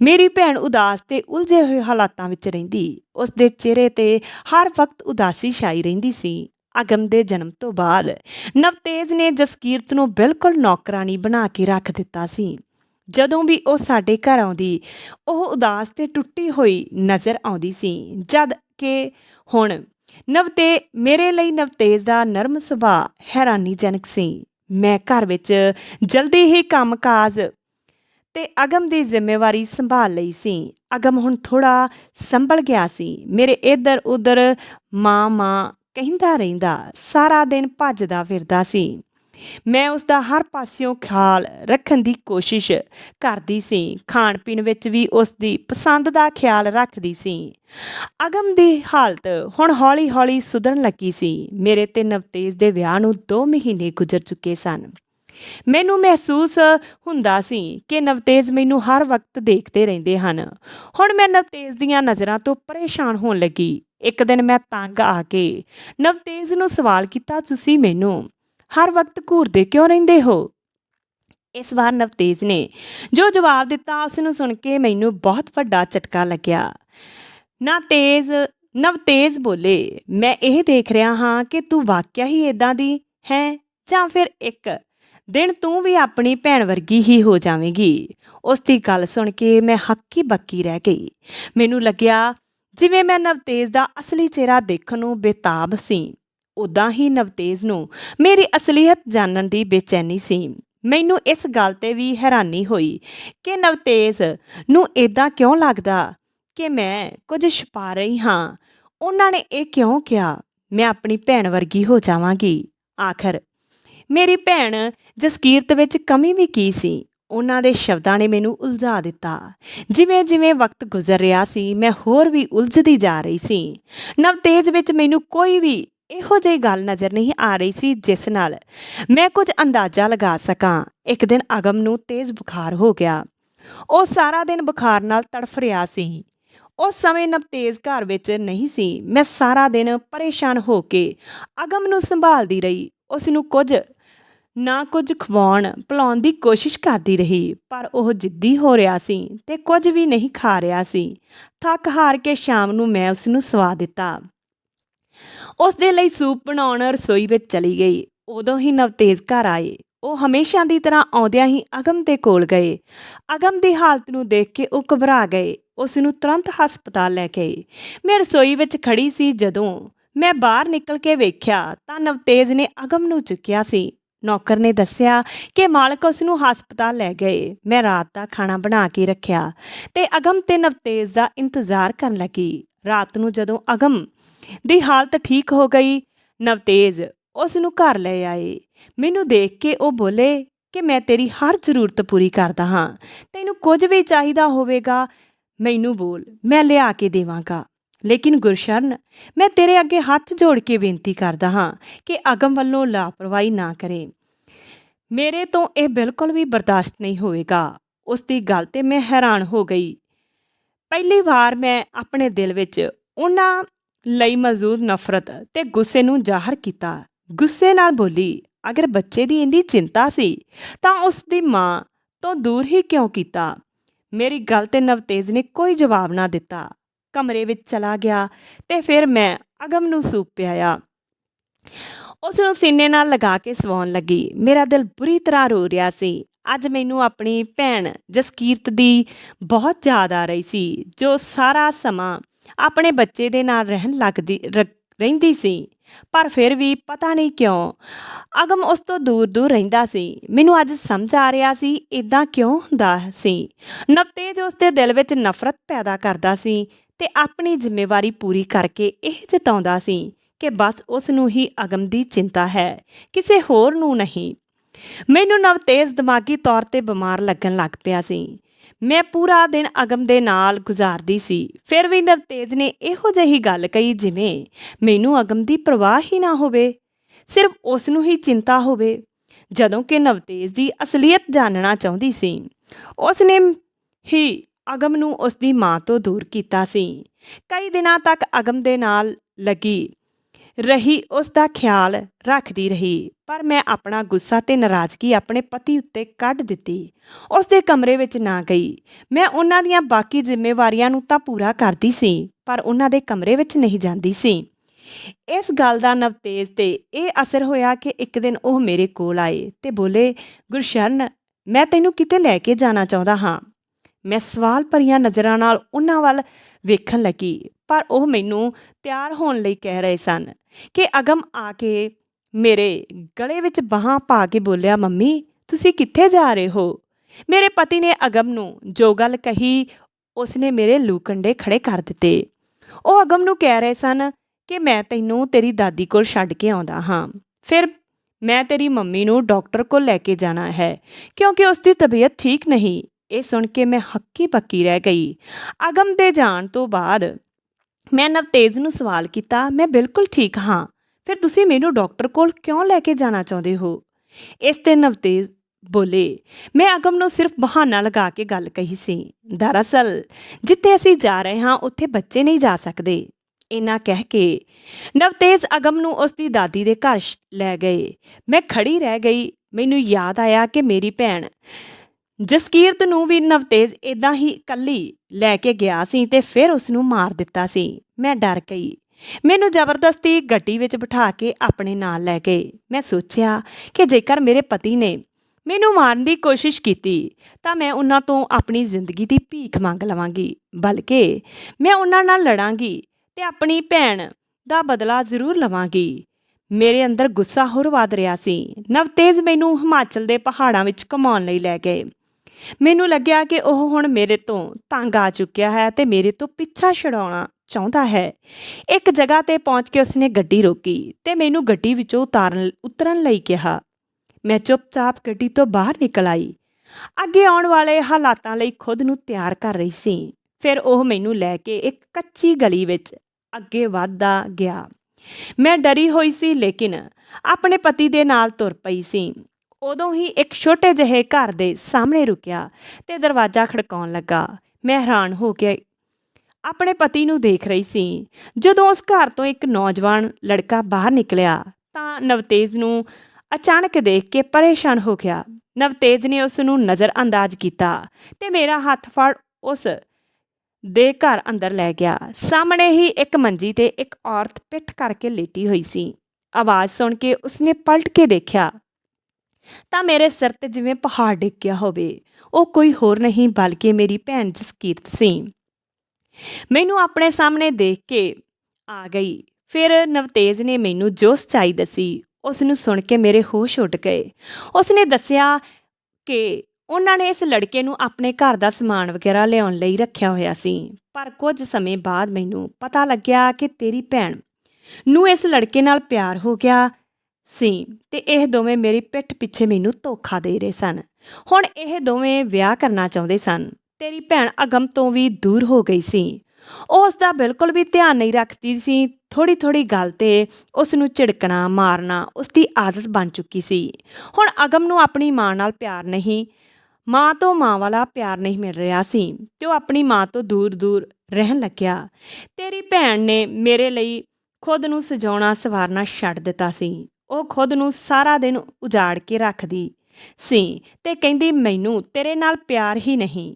ਮੇਰੀ ਭੈਣ ਉਦਾਸ ਤੇ ਉਲਝੇ ਹੋਏ ਹਾਲਾਤਾਂ ਵਿੱਚ ਰਹਿੰਦੀ। ਉਸ ਦੇ ਚਿਹਰੇ ਤੇ ਹਰ ਵਕਤ ਉਦਾਸੀ ਛਾਈ ਰਹਿੰਦੀ ਸੀ। ਅਗਮ ਦੇ ਜਨਮ ਤੋਂ ਬਾਅਦ ਨਵਤੇਜ ਨੇ ਜਸਕੀਰਤ ਨੂੰ ਬਿਲਕੁਲ ਨੌਕਰਾਨੀ ਬਣਾ ਕੇ ਰੱਖ ਦਿੱਤਾ ਸੀ। ਜਦੋਂ ਵੀ ਉਹ ਸਾਡੇ ਘਰ ਆਉਂਦੀ, ਉਹ ਉਦਾਸ ਤੇ ਟੁੱਟੀ ਹੋਈ ਨਜ਼ਰ ਆਉਂਦੀ ਸੀ, ਜਦ ਕਿ ਹੁਣ ਨਵਤੇ, ਮੇਰੇ ਲਈ ਨਵਤੇਜ ਦਾ ਨਰਮ ਸੁਭਾਅ ਹੈਰਾਨੀਜਨਕ ਸੀ। ਮੈਂ ਘਰ ਵਿੱਚ ਜਲਦੀ ਹੀ ਕੰਮਕਾਜ ਤੇ ਅਗਮ ਦੀ ਜ਼ਿੰਮੇਵਾਰੀ ਸੰਭਾਲ ਲਈ ਸੀ। ਅਗਮ ਹੁਣ ਥੋੜਾ ਸੰਭਲ ਗਿਆ ਸੀ। ਮੇਰੇ ਇੱਧਰ ਉੱਧਰ ਮਾਂ ਮਾਂ ਕਹਿੰਦਾ ਰਹਿੰਦਾ, ਸਾਰਾ ਦਿਨ ਭੱਜਦਾ ਫਿਰਦਾ ਸੀ। ਮੈਂ ਉਸ ਦਾ ਹਰ ਪਾਸਿਓਂ ਖਿਆਲ ਰੱਖਣ ਦੀ ਕੋਸ਼ਿਸ਼ ਕਰਦੀ ਸੀ। ਖਾਣ ਪੀਣ ਵਿੱਚ ਵੀ ਉਸ ਦੀ ਪਸੰਦ ਦਾ ਖਿਆਲ ਰੱਖਦੀ ਸੀ। ਅਗਮ ਦੀ ਹਾਲਤ ਹੁਣ ਹੌਲੀ-ਹੌਲੀ ਸੁਧਰਨ ਲੱਗੀ ਸੀ। ਮੇਰੇ ਤੇ ਨਵਤੇਜ ਦੇ ਵਿਆਹ ਨੂੰ 2 ਮਹੀਨੇ ਗੁਜ਼ਰ ਚੁੱਕੇ ਸਨ। ਮੈਨੂੰ ਮਹਿਸੂਸ ਹੁੰਦਾ ਸੀ ਕਿ ਨਵਤੇਜ ਮੈਨੂੰ ਹਰ ਵਕਤ ਦੇਖਦੇ ਰਹਿੰਦੇ ਹਨ। ਹੁਣ ਮੈਂ ਨਵਤੇਜ ਦੀਆਂ ਨਜ਼ਰਾਂ ਤੋਂ ਪਰੇਸ਼ਾਨ ਹੋਣ ਲੱਗੀ। ਇੱਕ ਦਿਨ ਮੈਂ ਤੰਗ ਆ ਕੇ ਨਵਤੇਜ ਨੂੰ ਸਵਾਲ ਕੀਤਾ, ਤੁਸੀਂ ਮੈਨੂੰ ਹਰ ਵਕਤ ਘੂਰਦੇ ਕਿਉਂ ਰਹਿੰਦੇ ਹੋ? ਇਸ ਵਾਰ ਨਵਤੇਜ ਨੇ ਜੋ ਜਵਾਬ ਦਿੱਤਾ, ਉਸ ਨੂੰ ਸੁਣ ਕੇ ਮੈਨੂੰ ਬਹੁਤ ਵੱਡਾ ਝਟਕਾ ਲੱਗਿਆ। ਨਾ ਤੇਜ਼, ਨਵਤੇਜ ਬੋਲੇ, ਮੈਂ ਇਹ ਦੇਖ ਰਿਹਾ ਹਾਂ ਕਿ ਤੂੰ ਵਾਕਿਆ ਹੀ ਇਦਾਂ ਦੀ ਹੈ ਜਾਂ ਫਿਰ ਇੱਕ ਦਿਨ ਤੂੰ ਵੀ ਆਪਣੀ ਭੈਣ ਵਰਗੀ ਹੀ ਹੋ ਜਾਵੇਂਗੀ। ਉਸ ਦੀ ਗੱਲ ਸੁਣ ਕੇ ਮੈਂ ਹੱਕੀ ਬੱਕੀ ਰਹਿ ਗਈ। ਮੈਨੂੰ ਲੱਗਿਆ ਜਿਵੇਂ ਮੈਂ ਨਵਤੇਜ ਦਾ ਅਸਲੀ ਚਿਹਰਾ ਦੇਖਣ ਨੂੰ ਬੇਤਾਬ ਸੀ। ਉਦਾਂ ਹੀ ਨਵਤੇਜ ਨੂੰ ਮੇਰੀ ਅਸਲੀਅਤ ਜਾਣਨ ਦੀ ਬੇਚੈਨੀ ਸੀ। ਮੈਨੂੰ ਇਸ ਗੱਲ ਤੇ ਵੀ ਹੈਰਾਨੀ ਹੋਈ ਕਿ ਨਵਤੇਜ ਨੂੰ ਇਦਾਂ ਕਿਉਂ ਲੱਗਦਾ ਕਿ ਮੈਂ ਕੁਝ ਛੁਪਾ ਰਹੀ ਹਾਂ? ਉਹਨਾਂ ਨੇ ਇਹ ਕਿਉਂ ਕਿਹਾ? ਮੈਂ ਆਪਣੀ ਭੈਣ ਵਰਗੀ ਹੋ ਜਾਵਾਂਗੀ। ਆਖਰ, ਮੇਰੀ ਭੈਣ ਜਸਕੀਰਤ ਵਿੱਚ ਕਮੀ ਵੀ ਕੀ ਸੀ? ਉਹਨਾਂ ਦੇ ਸ਼ਬਦਾਂ ਨੇ ਮੈਨੂੰ ਉਲਝਾ ਦਿੱਤਾ। ਜਿਵੇਂ ਜਿਵੇਂ ਵਕਤ ਗੁਜ਼ਰ ਰਿਹਾ ਸੀ, ਮੈਂ ਹੋਰ ਵੀ ਉਲਝਦੀ ਜਾ ਰਹੀ ਸੀ। ਨਵਤੇਜ ਵਿੱਚ ਮੈਨੂੰ ਕੋਈ ਵੀ ਇਹੋ ਜਿਹੀ ਗੱਲ ਨਜ਼ਰ ਨਹੀਂ ਆ ਰਹੀ ਸੀ ਜਿਸ ਨਾਲ ਮੈਂ ਕੁਝ ਅੰਦਾਜ਼ਾ ਲਗਾ ਸਕਾਂ। ਇੱਕ ਦਿਨ ਅਗਮ ਨੂੰ ਤੇਜ਼ ਬੁਖਾਰ ਹੋ ਗਿਆ। ਉਹ ਸਾਰਾ ਦਿਨ ਬੁਖਾਰ ਨਾਲ ਤੜਫ ਰਿਹਾ ਸੀ। ਉਸ ਸਮੇਂ ਨਵਤੇਜ ਘਰ ਵਿੱਚ ਨਹੀਂ ਸੀ। ਮੈਂ ਸਾਰਾ ਦਿਨ ਪਰੇਸ਼ਾਨ ਹੋ ਕੇ ਅਗਮ ਨੂੰ ਸੰਭਾਲਦੀ ਰਹੀ। ਉਸ ਨੂੰ ਕੁਝ ਨਾ ਕੁਝ ਖਵਾਉਣ, ਪਿਲਾਉਣ ਦੀ ਕੋਸ਼ਿਸ਼ ਕਰਦੀ ਰਹੀ, ਪਰ ਉਹ ਜਿੱਦੀ ਹੋ ਰਿਹਾ ਸੀ ਤੇ ਕੁਝ ਵੀ ਨਹੀਂ ਖਾ ਰਿਹਾ ਸੀ। ਥੱਕ ਹਾਰ ਕੇ ਸ਼ਾਮ ਨੂੰ ਮੈਂ ਉਸ ਨੂੰ ਸਵਾ ਦਿੱਤਾ। ਉਸ ਦੇ ਲਈ ਸੂਪ ਬਣਾਉਣ ਰਸੋਈ ਵਿੱਚ ਚਲੀ ਗਈ। ਉਦੋਂ ਹੀ ਨਵਤੇਜ ਘਰ ਆਏ। ਉਹ ਹਮੇਸ਼ਾ ਦੀ ਤਰ੍ਹਾਂ ਆਉਂਦਿਆਂ ਹੀ ਅਗਮ ਦੇ ਕੋਲ ਗਏ। ਅਗਮ ਦੀ ਹਾਲਤ ਨੂੰ ਦੇਖ ਕੇ ਉਹ ਘਬਰਾ ਗਏ। ਉਸ ਨੂੰ ਤੁਰੰਤ ਹਸਪਤਾਲ ਲੈ ਗਏ ਮੈਂ ਰਸੋਈ ਵਿੱਚ ਖੜੀ ਸੀ ਜਦੋਂ ਮੈਂ ਬਾਹਰ ਨਿਕਲ ਕੇ ਵੇਖਿਆ ਤਾਂ ਨਵਤੇਜ ਨੇ ਅਗਮ ਨੂੰ ਚੁੱਕਿਆ ਸੀ। ਨੌਕਰ ਨੇ ਦੱਸਿਆ ਕਿ ਮਾਲਕ ਉਸ ਨੂੰ ਹਸਪਤਾਲ ਲੈ ਗਏ। ਮੈਂ ਰਾਤ ਦਾ ਖਾਣਾ ਬਣਾ ਕੇ ਰੱਖਿਆ ਤੇ ਅਗਮ ਤੇ ਨਵਤੇਜ ਦਾ ਇੰਤਜ਼ਾਰ ਕਰਨ ਲੱਗੀ। ਰਾਤ ਨੂੰ ਜਦੋਂ ਅਗਮ ਦੀ ਹਾਲਤ ਠੀਕ ਹੋ ਗਈ। ਨਵਤੇਜ ਉਸ ਨੂੰ ਘਰ ਲੈ ਆਏ। ਮੈਨੂੰ ਦੇਖ ਕੇ ਉਹ ਬੋਲੇ ਕਿ ਮੈਂ ਤੇਰੀ ਹਰ ਜ਼ਰੂਰਤ ਪੂਰੀ ਕਰਦਾ ਹਾਂ। ਤੈਨੂੰ ਕੁਝ ਵੀ ਚਾਹੀਦਾ ਹੋਵੇਗਾ, ਮੈਨੂੰ ਬੋਲ, ਮੈਂ ਲਿਆ ਕੇ ਦੇਵਾਂਗਾ। ਲੇਕਿਨ ਗੁਰਸ਼ਰਨ, ਮੈਂ ਤੇਰੇ ਅੱਗੇ ਹੱਥ ਜੋੜ ਕੇ ਬੇਨਤੀ ਕਰਦਾ ਹਾਂ ਕਿ ਅਗਮ ਵੱਲੋਂ ਲਾਪਰਵਾਹੀ ਨਾ ਕਰੇ। ਮੇਰੇ ਤੋਂ ਇਹ ਬਿਲਕੁਲ ਵੀ ਬਰਦਾਸ਼ਤ ਨਹੀਂ ਹੋਵੇਗਾ। ਉਸ ਦੀ ਗੱਲ ਤੇ ਮੈਂ ਹੈਰਾਨ ਹੋ ਗਈ। ਪਹਿਲੀ ਵਾਰ ਮੈਂ ਆਪਣੇ ਦਿਲ ਵਿੱਚ ਉਹਨਾਂ ਲਈ ਮੌਜੂਦ ਨਫ਼ਰਤ ਤੇ ਗੁੱਸੇ ਨੂੰ ਜ਼ਾਹਰ ਕੀਤਾ। ਗੁੱਸੇ ਨਾਲ ਬੋਲੀ, ਅਗਰ ਬੱਚੇ ਦੀ ਇੰਨੀ ਚਿੰਤਾ ਸੀ, ਤਾਂ ਉਸ ਦੀ ਮਾਂ ਤੋਂ ਦੂਰ ਹੀ ਕਿਉਂ ਕੀਤਾ? ਮੇਰੀ ਗੱਲ ਤੇ ਨਵਤੇਜ ਨੇ ਕੋਈ ਜਵਾਬ ਨਾ ਦਿੱਤਾ। ਕਮਰੇ ਵਿੱਚ ਚਲਾ ਗਿਆ ਤੇ ਫਿਰ ਮੈਂ ਅਗਮ ਨੂੰ ਸੂਪ ਪਿਆਇਆ। ਉਸ ਨੂੰ ਸੀਨੇ ਨਾਲ ਲਗਾ ਕੇ ਸਵਾਉਣ ਲੱਗੀ। ਮੇਰਾ ਦਿਲ ਬੁਰੀ ਤਰ੍ਹਾਂ ਰੋ ਰਿਹਾ ਸੀ। ਅੱਜ ਮੈਨੂੰ ਆਪਣੀ ਭੈਣ ਜਸਕੀਰਤ ਦੀ ਬਹੁਤ ਯਾਦ ਆ ਰਹੀ ਸੀ, ਜੋ ਸਾਰਾ ਸਮਾਂ ਆਪਣੇ ਬੱਚੇ ਦੇ ਨਾਲ ਰਹਿਣ ਲੱਗਦੀ ਰਹਿੰਦੀ ਸੀ। ਪਰ ਫਿਰ ਵੀ ਪਤਾ ਨਹੀਂ ਕਿਉਂ, ਅਗਮ ਉਸ ਤੋਂ ਦੂਰ ਦੂਰ ਰਹਿੰਦਾ ਸੀ। ਮੈਨੂੰ ਅੱਜ ਸਮਝ ਆ ਰਿਹਾ ਸੀ ਇਦਾਂ ਕਿਉਂ ਹੁੰਦਾ ਸੀ। ਨਵਤੇਜ ਉਸ ਦੇ ਦਿਲ ਵਿੱਚ ਨਫ਼ਰਤ ਪੈਦਾ ਕਰਦਾ ਸੀ ਤੇ ਆਪਣੀ ਜ਼ਿੰਮੇਵਾਰੀ ਪੂਰੀ ਕਰਕੇ ਇਹ ਜਤਾਉਂਦਾ ਸੀ ਕਿ ਬਸ ਉਸ ਨੂੰ ਹੀ ਅਗਮ ਦੀ ਚਿੰਤਾ ਹੈ, ਕਿਸੇ ਹੋਰ ਨੂੰ ਨਹੀਂ। ਮੈਨੂੰ ਨਵਤੇਜ ਦਿਮਾਗੀ ਤੌਰ ਤੇ ਬਿਮਾਰ ਲੱਗਣ ਲੱਗ ਪਿਆ ਸੀ। ਮੈਂ ਪੂਰਾ ਦਿਨ ਅਗਮ ਦੇ ਨਾਲ ਗੁਜ਼ਾਰਦੀ ਸੀ। ਫਿਰ ਵੀ ਨਵਤੇਜ ਨੇ ਇਹੋ ਜਿਹੀ ਗੱਲ ਕਹੀ ਜਿਵੇਂ, ਮੈਨੂੰ ਅਗਮ ਦੀ ਪਰਵਾਹ ਹੀ ਨਾ ਹੋਵੇ, ਸਿਰਫ ਉਸ ਨੂੰ ਹੀ ਚਿੰਤਾ ਹੋਵੇ। ਜਦੋਂ ਕਿ ਨਵਤੇਜ ਦੀ ਅਸਲੀਅਤ ਜਾਣਨਾ ਚਾਹੁੰਦੀ ਸੀ। ਉਸ ਨੇ ਹੀ ਅਗਮ ਨੂੰ ਉਸ ਦੀ ਮਾਂ ਤੋਂ ਦੂਰ ਕੀਤਾ ਸੀ। ਕਈ ਦਿਨਾਂ ਤੱਕ ਅਗਮ ਦੇ ਨਾਲ ਲੱਗੀ। ਰਹੀ ਉਸ ਦਾ ਖਿਆਲ ਰੱਖਦੀ ਰਹੀ, ਪਰ ਮੈਂ ਆਪਣਾ ਗੁੱਸਾ ਤੇ ਨਾਰਾਜ਼ਗੀ ਆਪਣੇ ਪਤੀ ਉੱਤੇ ਕੱਢ ਦਿੱਤੀ। ਉਸ ਦੇ ਕਮਰੇ ਵਿੱਚ ਨਾ ਗਈ। ਮੈਂ ਉਹਨਾਂ ਦੀਆਂ ਬਾਕੀ ਜ਼ਿੰਮੇਵਾਰੀਆਂ ਨੂੰ ਤਾਂ ਪੂਰਾ ਕਰਦੀ ਸੀ, ਪਰ ਉਹਨਾਂ ਦੇ ਕਮਰੇ ਵਿੱਚ ਨਹੀਂ ਜਾਂਦੀ ਸੀ। ਇਸ ਗੱਲ ਦਾ ਨਵਤੇਜ ਤੇ ਇਹ ਅਸਰ ਹੋਇਆ ਕਿ ਇੱਕ ਦਿਨ ਉਹ ਮੇਰੇ ਕੋਲ ਆਏ ਤੇ ਬੋਲੇ, ਗੁਰਸ਼ਰਨ, ਮੈਂ ਤੈਨੂੰ ਕਿਤੇ ਲੈ ਕੇ ਜਾਣਾ ਚਾਹੁੰਦਾ ਹਾਂ। ਮੈਂ ਸਵਾਲ ਭਰੀਆਂ ਨਜ਼ਰਾਂ ਨਾਲ ਉਹਨਾਂ ਵੱਲ ਵੇਖਣ ਲੱਗੀ ਪਰ ਉਹ ਮੈਨੂੰ ਤਿਆਰ ਹੋਣ ਲਈ ਕਹਿ ਰਹੇ ਸਨ ਕਿ ਅਗਮ ਆ ਕੇ ਮੇਰੇ ਗਲੇ ਵਿੱਚ ਬਾਹਾਂ ਪਾ ਕੇ ਬੋਲਿਆ, ਮੰਮੀ, ਤੁਸੀਂ ਕਿੱਥੇ ਜਾ ਰਹੇ ਹੋ? ਮੇਰੇ ਪਤੀ ਨੇ ਅਗਮ ਨੂੰ ਜੋ ਗੱਲ ਕਹੀ, ਉਸਨੇ ਮੇਰੇ ਲੂ ਕੰਡੇ ਖੜੇ ਕਰ ਦਿੱਤੇ। ਉਹ ਅਗਮ ਨੂੰ ਕਹਿ ਰਹੇ ਸਨ ਕਿ ਮੈਂ ਤੈਨੂੰ ਤੇਰੀ ਦਾਦੀ ਕੋਲ ਛੱਡ ਕੇ ਆਉਂਦਾ ਹਾਂ। ਫਿਰ ਮੈਂ ਤੇਰੀ ਮੰਮੀ ਨੂੰ ਡਾਕਟਰ ਕੋਲ ਲੈ ਕੇ ਜਾਣਾ ਹੈ, ਕਿਉਂਕਿ ਉਸ ਦੀ ਤਬੀਅਤ ਠੀਕ ਨਹੀਂ। ਇਹ ਸੁਣ ਕੇ ਮੈਂ ਹੱਕੀ ਪੱਕੀ ਰਹਿ ਗਈ। ਅਗਮ ਦੇ ਜਾਣ ਤੋਂ ਬਾਅਦ ਮੈਂ ਨਵਤੇਜ ਨੂੰ ਸਵਾਲ ਕੀਤਾ, ਮੈਂ ਬਿਲਕੁਲ ਠੀਕ ਹਾਂ। ਫਿਰ ਤੁਸੀਂ ਮੈਨੂੰ ਡਾਕਟਰ ਕੋਲ ਕਿਉਂ ਲੈ ਕੇ ਜਾਣਾ ਚਾਹੁੰਦੇ ਹੋ? ਇਸ ਤੇ ਨਵਤੇਜ ਬੋਲੇ, ਮੈਂ ਅਗਮ ਨੂੰ ਸਿਰਫ ਬਹਾਨਾ ਲਗਾ ਕੇ ਗੱਲ ਕਹੀ ਸੀ। ਦਰਅਸਲ, ਜਿੱਥੇ ਅਸੀਂ ਜਾ ਰਹੇ ਹਾਂ, ਉੱਥੇ ਬੱਚੇ ਨਹੀਂ ਜਾ ਸਕਦੇ। ਇਨਾ ਕਹਿ ਕੇ ਨਵਤੇਜ ਅਗਮ ਨੂੰ ਉਸ ਦੀ ਦਾਦੀ ਦੇ ਘਰ ਸ਼- ਲੈ ਗਏ। ਮੈਂ ਖੜੀ ਰਹਿ ਗਈ। ਮੈਨੂੰ ਯਾਦ ਆਇਆ ਕਿ ਮੇਰੀ ਭੈਣ ਜਸਕੀਰਤ ਨੂੰ ਵੀ ਨਵਤੇਜ ਇਦਾਂ ਹੀ ਇਕੱਲੀ ਲੈ ਕੇ ਗਿਆ ਸੀ ਤੇ ਫਿਰ ਉਸ ਨੂੰ ਮਾਰ ਦਿੱਤਾ ਸੀ। ਮੈਂ ਡਰ ਗਈ। ਮੈਨੂੰ ਜ਼ਬਰਦਸਤੀ ਗੱਡੀ ਵਿੱਚ ਬਿਠਾ ਕੇ ਆਪਣੇ ਨਾਲ ਲੈ ਗਏ। ਮੈਂ ਸੋਚਿਆ ਕਿ ਜੇਕਰ ਮੇਰੇ ਪਤੀ ਨੇ ਮੈਨੂੰ ਮਾਰਨ ਦੀ ਕੋਸ਼ਿਸ਼ ਕੀਤੀ, ਤਾਂ ਮੈਂ ਉਹਨਾਂ ਤੋਂ ਆਪਣੀ ਜ਼ਿੰਦਗੀ ਦੀ ਭੀਖ ਮੰਗ ਲਵਾਂਗੀ। ਬਲਕਿ ਮੈਂ ਉਹਨਾਂ ਨਾਲ ਲੜਾਂਗੀ ਤੇ ਆਪਣੀ ਭੈਣ ਦਾ ਬਦਲਾ ਜ਼ਰੂਰ ਲਵਾਂਗੀ। ਮੇਰੇ ਅੰਦਰ ਗੁੱਸਾ ਹੋਰ ਵਧ ਰਿਹਾ ਸੀ। ਨਵਤੇਜ ਮੈਨੂੰ ਹਿਮਾਚਲ ਦੇ ਪਹਾੜਾਂ ਵਿੱਚ ਘੁਮਾਉਣ ਲਈ ਲੈ ਗਏ। ਮੈਨੂੰ ਲੱਗਿਆ ਕਿ ਉਹ ਹੁਣ ਮੇਰੇ ਤੋਂ ਤੰਗ ਆ ਚੁੱਕਿਆ ਹੈ ਤੇ ਮੇਰੇ ਤੋਂ ਪਿੱਛਾ ਛਡਾਉਣਾ ਚਾਹੁੰਦਾ ਹੈ। ਇੱਕ ਜਗ੍ਹਾ ਤੇ ਪਹੁੰਚ ਕੇ ਉਸਨੇ ਗੱਡੀ ਰੋਕੀ ਤੇ ਮੈਨੂੰ ਗੱਡੀ ਵਿੱਚੋਂ ਉਤਾਰਨ ਉਤਰਨ ਲਈ ਕਿਹਾ। ਮੈਂ ਚੁੱਪਚਾਪ ਗੱਡੀ ਤੋਂ ਬਾਹਰ ਨਿਕਲ ਆਈ। ਅੱਗੇ ਆਉਣ ਵਾਲੇ ਹਾਲਾਤਾਂ ਲਈ ਖੁਦ ਨੂੰ ਤਿਆਰ ਕਰ ਰਹੀ ਸੀ। ਫਿਰ ਉਹ ਮੈਨੂੰ ਲੈ ਕੇ ਇੱਕ ਕੱਚੀ ਗਲੀ ਵਿੱਚ ਅੱਗੇ ਵਧਦਾ ਗਿਆ। ਮੈਂ ਡਰੀ ਹੋਈ ਸੀ ਲੇਕਿਨ ਆਪਣੇ ਪਤੀ ਦੇ ਨਾਲ ਤੁਰ ਪਈ ਸੀ। ਉਦੋਂ ਹੀ ਇੱਕ ਛੋਟੇ ਜਿਹੇ ਘਰ ਦੇ ਸਾਹਮਣੇ ਰੁਕਿਆ ਤੇ ਦਰਵਾਜ਼ਾ ਖੜਕਾਉਣ ਲੱਗਾ। ਮੈਂ ਹੈਰਾਨ ਹੋ ਕੇ ਆਪਣੇ ਪਤੀ ਨੂੰ ਦੇਖ ਰਹੀ ਸੀ। ਜਦੋਂ ਉਸ ਘਰ ਤੋਂ ਇੱਕ ਨੌਜਵਾਨ ਲੜਕਾ ਬਾਹਰ ਨਿਕਲਿਆ ਤਾਂ ਨਵਤੇਜ ਨੂੰ ਅਚਾਨਕ ਦੇਖ ਕੇ ਪਰੇਸ਼ਾਨ ਹੋ ਗਿਆ। ਨਵਤੇਜ ਨੇ ਉਸ ਨੂੰ ਨਜ਼ਰ ਅੰਦਾਜ਼ ਕੀਤਾ ਤੇ ਮੇਰਾ ਹੱਥ ਫੜ ਉਸ ਦੇ ਘਰ ਅੰਦਰ ਲੈ ਗਿਆ। ਸਾਹਮਣੇ ਹੀ ਇੱਕ ਮੰਜੀ ਤੇ ਇੱਕ ਔਰਤ ਪਿੱਠ ਕਰਕੇ ਲੇਟੀ ਹੋਈ ਸੀ। ਆਵਾਜ਼ ਸੁਣ ਕੇ ਉਸਨੇ ਪਲਟ ਕੇ ਦੇਖਿਆ ਤਾਂ ਮੇਰੇ ਸਿਰ ਤੇ ਜਿਵੇਂ ਪਹਾੜ ਡਿੱਗ ਗਿਆ ਹੋਵੇ, ਉਹ ਕੋਈ ਹੋਰ ਨਹੀਂ ਬਲਕਿ ਮੇਰੀ ਭੈਣ ਜਸਕੀਰਤ ਸੀ ਮੈਨੂੰ ਆਪਣੇ ਸਾਹਮਣੇ ਦੇਖ ਕੇ ਆ ਗਈ। ਫਿਰ ਨਵਤੇਜ ਨੇ ਮੈਨੂੰ ਜੋ ਸੱਚਾਈ ਦੱਸੀ ਉਸ ਨੂੰ ਸੁਣ ਕੇ ਮੇਰੇ ਹੋਸ਼ ਉੱਡ ਗਏ। ਉਸ ਨੇ ਦੱਸਿਆ ਕਿ ਉਹਨਾਂ ਨੇ ਇਸ ਲੜਕੇ ਨੂੰ ਆਪਣੇ ਘਰ ਦਾ ਸਮਾਨ ਵਗੈਰਾ ਲਿਆਉਣ ਲਈ ਰੱਖਿਆ ਹੋਇਆ ਸੀ। ਪਰ ਕੁਝ ਸਮੇਂ ਬਾਅਦ ਮੈਨੂੰ ਪਤਾ ਲੱਗਿਆ ਕਿ ਤੇਰੀ ਭੈਣ ਨੂੰ ਇਸ ਲੜਕੇ ਨਾਲ ਪਿਆਰ ਹੋ ਗਿਆ ਸੀ। ਤੇ ਇਹ ਦੋਵੇਂ ਮੇਰੀ ਪਿੱਠ ਪਿੱਛੇ ਮੈਨੂੰ ਧੋਖਾ ਦੇ ਰਹੇ ਸਨ। ਹੁਣ ਇਹ ਦੋਵੇਂ ਵਿਆਹ ਕਰਨਾ ਚਾਹੁੰਦੇ ਸਨ। ਤੇਰੀ ਭੈਣ ਅਗਮ ਤੋਂ ਵੀ ਦੂਰ ਹੋ ਗਈ ਸੀ। ਉਹ ਉਸ ਦਾ ਬਿਲਕੁਲ ਵੀ ਧਿਆਨ ਨਹੀਂ ਰੱਖਦੀ ਸੀ। ਥੋੜੀ ਥੋੜੀ ਗੱਲ ਤੇ ਉਸ ਨੂੰ ਝਿੜਕਣਾ, ਮਾਰਨਾ ਉਸ ਦੀ ਆਦਤ ਬਣ ਚੁੱਕੀ ਸੀ। ਹੁਣ ਅਗਮ ਨੂੰ ਆਪਣੀ ਮਾਂ ਨਾਲ ਪਿਆਰ ਨਹੀਂ, ਮਾਂ ਤੋਂ ਮਾਂ ਵਾਲਾ ਪਿਆਰ ਨਹੀਂ ਮਿਲ ਰਿਹਾ ਸੀ। ਤੇ ਉਹ ਆਪਣੀ ਮਾਂ ਤੋਂ ਦੂਰ ਦੂਰ ਰਹਿਣ ਲੱਗਿਆ। ਤੇਰੀ ਭੈਣ ਨੇ ਮੇਰੇ ਲਈ ਖੁਦ ਨੂੰ ਸਜਾਉਣਾ, ਸਵਾਰਨਾ ਛੱਡ ਦਿੱਤਾ ਸੀ। ਉਹ ਖੁਦ ਨੂੰ ਸਾਰਾ ਦਿਨ ਉਜਾੜ ਕੇ ਰੱਖਦੀ। ਸੀ, ਤੇ ਕਹਿੰਦੀ, ਮੈਨੂੰ ਤੇਰੇ ਨਾਲ ਪਿਆਰ ਹੀ ਨਹੀਂ।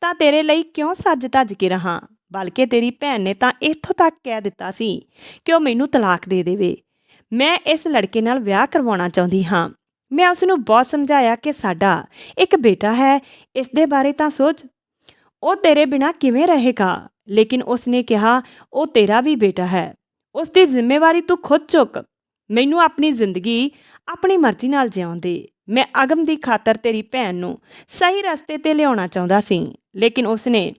ਤਾਂ ਤੇਰੇ ਲਈ ਕਿਉਂ ਸੱਜ ਧੱਜ ਕੇ ਰਹਾ? ਬਲਕਿ ਤੇਰੀ ਭੈਣ ਨੇ ਤਾਂ ਇੱਥੋਂ ਤੱਕ ਕਹਿ ਦਿੱਤਾ ਸੀ ਕਿ ਉਹ ਮੈਨੂੰ ਤਲਾਕ ਦੇ ਦੇਵੇ। ਮੈਂ ਇਸ ਲੜਕੇ ਨਾਲ ਵਿਆਹ ਕਰਵਾਉਣਾ ਚਾਹੁੰਦੀ ਹਾਂ। ਮੈਂ ਉਸ ਨੂੰ ਬਹੁਤ ਸਮਝਾਇਆ ਕਿ ਸਾਡਾ ਇੱਕ ਬੇਟਾ ਹੈ। ਇਸ ਦੇ ਬਾਰੇ ਤਾਂ ਸੋਚ। ਉਹ ਤੇਰੇ ਬਿਨਾ ਕਿਵੇਂ ਰਹੇਗਾ? ਲੇਕਿਨ ਉਸ ਨੇ ਕਿਹਾ, ਉਹ ਤੇਰਾ ਵੀ ਬੇਟਾ ਹੈ। ਉਸ ਦੀ ਜ਼ਿੰਮੇਵਾਰੀ ਤੂੰ ਖੁਦ ਚੁੱਕ। ਮੈਨੂੰ ਆਪਣੀ ਜ਼ਿੰਦਗੀ ਆਪਣੀ ਮਰਜ਼ੀ ਨਾਲ ਜਿਉਣ ਦੇ ਮੈਂ ਅਗਮ ਦੀ ਖਾਤਰ ਤੇਰੀ ਭੈਣ ਨੂੰ ਸਹੀ ਰਸਤੇ ਤੇ ਲਿਆਉਣਾ ਚਾਹੁੰਦਾ ਸੀ, ਲੇਕਿਨ ਉਸਨੇ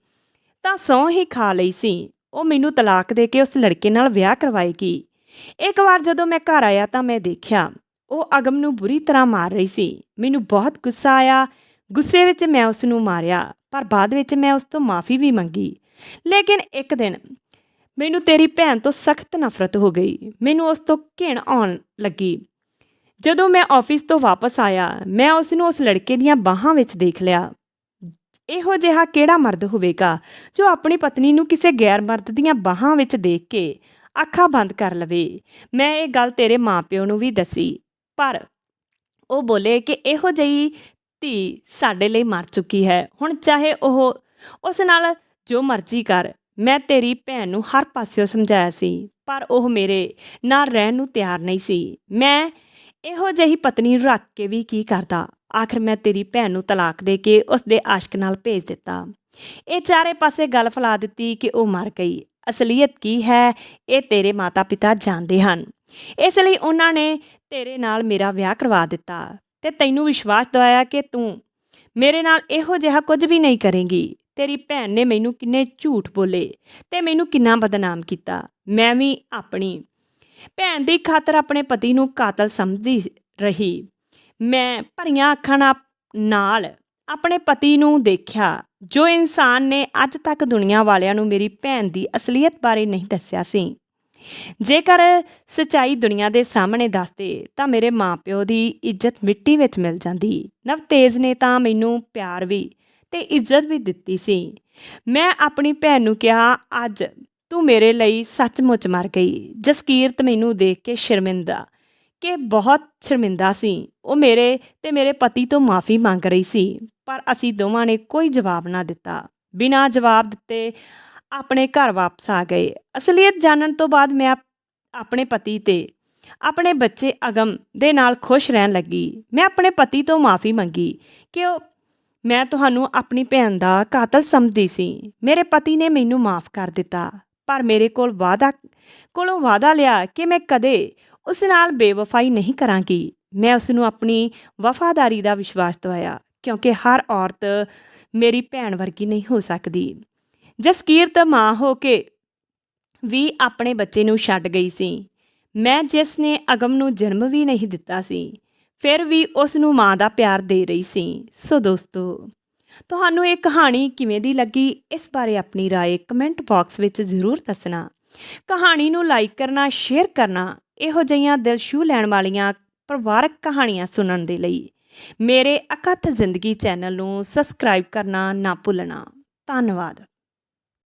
ਤਾਂ ਸਹੁੰ ਹੀ ਖਾ ਲਈ ਸੀ। ਉਹ ਮੈਨੂੰ ਤਲਾਕ ਦੇ ਕੇ ਉਸ ਲੜਕੇ ਨਾਲ ਵਿਆਹ ਕਰਵਾਏਗੀ। ਇੱਕ ਵਾਰ ਜਦੋਂ ਮੈਂ ਘਰ ਆਇਆ ਤਾਂ ਮੈਂ ਦੇਖਿਆ, ਉਹ ਅਗਮ ਨੂੰ ਬੁਰੀ ਤਰ੍ਹਾਂ ਮਾਰ ਰਹੀ ਸੀ। ਮੈਨੂੰ ਬਹੁਤ ਗੁੱਸਾ ਆਇਆ। ਗੁੱਸੇ ਵਿੱਚ ਮੈਂ ਉਸ ਨੂੰ ਮਾਰਿਆ, ਪਰ ਬਾਅਦ ਵਿੱਚ ਮੈਂ ਉਸ ਤੋਂ ਮਾਫੀ ਵੀ ਮੰਗੀ। ਲੇਕਿਨ ਇੱਕ ਦਿਨ ਮੈਨੂੰ ਤੇਰੀ ਭੈਣ ਤੋਂ ਸਖਤ ਨਫ਼ਰਤ ਹੋ ਗਈ। ਮੈਨੂੰ ਉਸ ਤੋਂ ਘਿਣ ਆਉਣ ਲੱਗੀ। ਜਦੋਂ ਮੈਂ ਆਫਿਸ ਤੋਂ ਵਾਪਸ ਆਇਆ, ਮੈਂ ਉਸ ਨੂੰ ਉਸ ਲੜਕੇ ਦੀਆਂ ਬਾਹਾਂ ਵਿੱਚ ਦੇਖ ਲਿਆ। ਇਹੋ ਜਿਹਾ ਕਿਹੜਾ ਮਰਦ ਹੋਵੇਗਾ ਜੋ ਆਪਣੀ ਪਤਨੀ ਨੂੰ ਕਿਸੇ ਗੈਰ ਮਰਦ ਦੀਆਂ ਬਾਹਾਂ ਵਿੱਚ ਦੇਖ ਕੇ ਅੱਖਾਂ ਬੰਦ ਕਰ ਲਵੇ? ਮੈਂ ਇਹ ਗੱਲ ਤੇਰੇ ਮਾਪਿਓ ਨੂੰ ਵੀ ਦੱਸੀ, ਪਰ ਉਹ ਬੋਲੇ ਕਿ ਇਹੋ ਜਿਹੀ ਧੀ ਸਾਡੇ ਲਈ ਮਰ ਚੁੱਕੀ ਹੈ। ਹੁਣ ਚਾਹੇ ਉਹ ਉਸ ਨਾਲ ਜੋ ਮਰਜ਼ੀ ਕਰ ਮੈਂ ਤੇਰੀ ਭੈਣ ਨੂੰ ਹਰ ਪਾਸਿਓਂ ਸਮਝਾਇਆ ਸੀ, ਪਰ ਉਹ ਮੇਰੇ ਨਾਲ ਰਹਿਣ ਨੂੰ ਤਿਆਰ ਨਹੀਂ ਸੀ। ਮੈਂ ਇਹੋ ਜਿਹੀ ਪਤਨੀ ਰੱਖ ਕੇ ਵੀ ਕੀ ਕਰਦਾ? ਆਖਰ ਮੈਂ ਤੇਰੀ ਭੈਣ ਨੂੰ ਤਲਾਕ ਦੇ ਕੇ ਉਸ ਦੇ ਆਸ਼ਕ ਨਾਲ ਭੇਜ ਦਿੱਤਾ। ਇਹ ਚਾਰੇ ਪਾਸੇ ਗੱਲ ਫੈਲਾ ਦਿੱਤੀ ਕਿ ਉਹ ਮਰ ਗਈ। ਅਸਲੀਅਤ ਕੀ ਹੈ, ਇਹ ਤੇਰੇ ਮਾਤਾ-ਪਿਤਾ ਜਾਣਦੇ ਹਨ। ਇਸ ਲਈ ਉਹਨਾਂ ਨੇ ਤੇਰੇ ਨਾਲ ਮੇਰਾ ਵਿਆਹ ਕਰਵਾ ਦਿੱਤਾ ਤੇ ਤੈਨੂੰ ਵਿਸ਼ਵਾਸ ਦਵਾਇਆ ਕਿ ਤੂੰ ਮੇਰੇ ਨਾਲ ਇਹੋ ਜਿਹਾ ਕੁਝ ਵੀ ਨਹੀਂ ਕਰੇਂਗੀ। ਤੇਰੀ ਭੈਣ ਨੇ ਮੈਨੂੰ ਕਿੰਨੇ ਝੂਠ ਬੋਲੇ ਤੇ ਮੈਨੂੰ ਕਿੰਨਾ ਬਦਨਾਮ ਕੀਤਾ। ਮੈਂ ਵੀ ਆਪਣੀ ਭੈਣ ਦੀ ਖਾਤਰ ਆਪਣੇ ਪਤੀ ਨੂੰ ਕਾਤਲ ਸਮਝਦੀ ਰਹੀ। ਮੈਂ ਭਰੀਆਂ ਅੱਖਾਂ ਨਾਲ ਆਪਣੇ ਪਤੀ ਨੂੰ ਦੇਖਿਆ, ਜੋ ਇਨਸਾਨ ਨੇ ਅੱਜ ਤੱਕ ਦੁਨੀਆ ਵਾਲਿਆਂ ਨੂੰ ਮੇਰੀ ਭੈਣ ਦੀ ਅਸਲੀਅਤ ਬਾਰੇ ਨਹੀਂ ਦੱਸਿਆ ਸੀ। ਜੇਕਰ ਸਚਾਈ ਦੁਨੀਆ ਦੇ ਸਾਹਮਣੇ ਦੱਸਦੇ, ਤਾਂ ਮੇਰੇ ਮਾਪਿਓ ਦੀ ਇੱਜ਼ਤ ਮਿੱਟੀ ਵਿੱਚ ਮਿਲ ਜਾਂਦੀ। ਨਵਤੇਜ ਨੇ ਤਾਂ ਮੈਨੂੰ ਪਿਆਰ ਵੀ ਤੇ ਇੱਜ਼ਤ ਵੀ ਦਿੱਤੀ ਸੀ। ਮੈਂ ਆਪਣੀ ਭੈਣ ਨੂੰ ਕਿਹਾ, ਅੱਜ ਤੂੰ ਮੇਰੇ ਲਈ ਸੱਚਮੁੱਚ ਮਰ ਗਈ। ਜਸਕੀਰਤ ਮੈਨੂੰ ਦੇਖ ਕੇ ਸ਼ਰਮਿੰਦਾ ਕਿ ਬਹੁਤ ਸ਼ਰਮਿੰਦਾ ਸੀ। ਉਹ ਮੇਰੇ ਤੇ ਮੇਰੇ ਪਤੀ ਤੋਂ ਮਾਫੀ ਮੰਗ ਰਹੀ ਸੀ, ਪਰ ਅਸੀਂ ਦੋਵਾਂ ਨੇ ਕੋਈ ਜਵਾਬ ਨਾ ਦਿੱਤਾ। ਬਿਨਾਂ ਜਵਾਬ ਦਿੱਤੇ ਆਪਣੇ ਘਰ ਵਾਪਸ ਆ ਗਏ। ਅਸਲੀਅਤ ਜਾਣਨ ਤੋਂ ਬਾਅਦ ਮੈਂ ਆਪਣੇ ਪਤੀ ਤੇ ਆਪਣੇ ਬੱਚੇ ਅਗਮ ਦੇ ਨਾਲ ਖੁਸ਼ ਰਹਿਣ ਲੱਗੀ। ਮੈਂ ਆਪਣੇ ਪਤੀ ਤੋਂ ਮਾਫੀ ਮੰਗੀ ਕਿ ਉਹ ਮੈਂ ਤੁਹਾਨੂੰ ਆਪਣੀ ਭੈਣ ਦਾ ਕਾਤਲ ਸਮਝਦੀ ਸੀ। ਮੇਰੇ ਪਤੀ ਨੇ ਮੈਨੂੰ ਮਾਫ ਕਰ ਦਿੱਤਾ, ਪਰ ਮੇਰੇ ਕੋਲ ਵਾਦਾ ਕੋਲੋਂ ਵਾਦਾ ਲਿਆ ਕਿ ਮੈਂ ਕਦੇ ਉਸ ਨਾਲ ਬੇਵਫਾਈ ਨਹੀਂ ਕਰਾਂਗੀ। ਮੈਂ ਉਸ ਨੂੰ ਆਪਣੀ ਵਫਾਦਾਰੀ ਦਾ ਵਿਸ਼ਵਾਸ ਦਵਾਇਆ, ਕਿਉਂਕਿ ਹਰ ਔਰਤ ਮੇਰੀ ਭੈਣ ਵਰਗੀ ਨਹੀਂ ਹੋ ਸਕਦੀ। ਜਸਕੀਰਤ ਮਾਂ ਹੋ ਕੇ ਵੀ ਆਪਣੇ ਬੱਚੇ ਨੂੰ ਛੱਡ ਗਈ ਸੀ। ਮੈਂ ਜਿਸ ਨੇ ਅਗਮ ਨੂੰ ਜਨਮ ਵੀ ਨਹੀਂ ਦਿੱਤਾ ਸੀ। ਫਿਰ ਵੀ ਉਸ ਨੂੰ ਮਾਂ ਦਾ ਪਿਆਰ ਦੇ ਰਹੀ ਸੀ ਸੋ ਦੋਸਤੋ ਤੁਹਾਨੂੰ ਇਹ ਕਹਾਣੀ ਕਿਵੇਂ ਦੀ ਲੱਗੀ ਇਸ ਬਾਰੇ ਆਪਣੀ رائے ਕਮੈਂਟ ਬਾਕਸ ਵਿੱਚ ਜ਼ਰੂਰ ਦੱਸਣਾ ਕਹਾਣੀ ਨੂੰ ਲਾਈਕ ਕਰਨਾ ਸ਼ੇਅਰ ਕਰਨਾ ਇਹੋ ਜਿਹੀਆਂ ਦਿਲ ਛੂਹ ਲੈਣ ਵਾਲੀਆਂ ਪਰਿਵਾਰਕ ਕਹਾਣੀਆਂ ਸੁਣਨ ਦੇ ਲਈ ਮੇਰੇ ਅਕਥ ਜ਼ਿੰਦਗੀ ਚੈਨਲ ਨੂੰ ਸਬਸਕ੍ਰਾਈਬ ਕਰਨਾ ਨਾ ਭੁੱਲਣਾ ਧੰਨਵਾਦ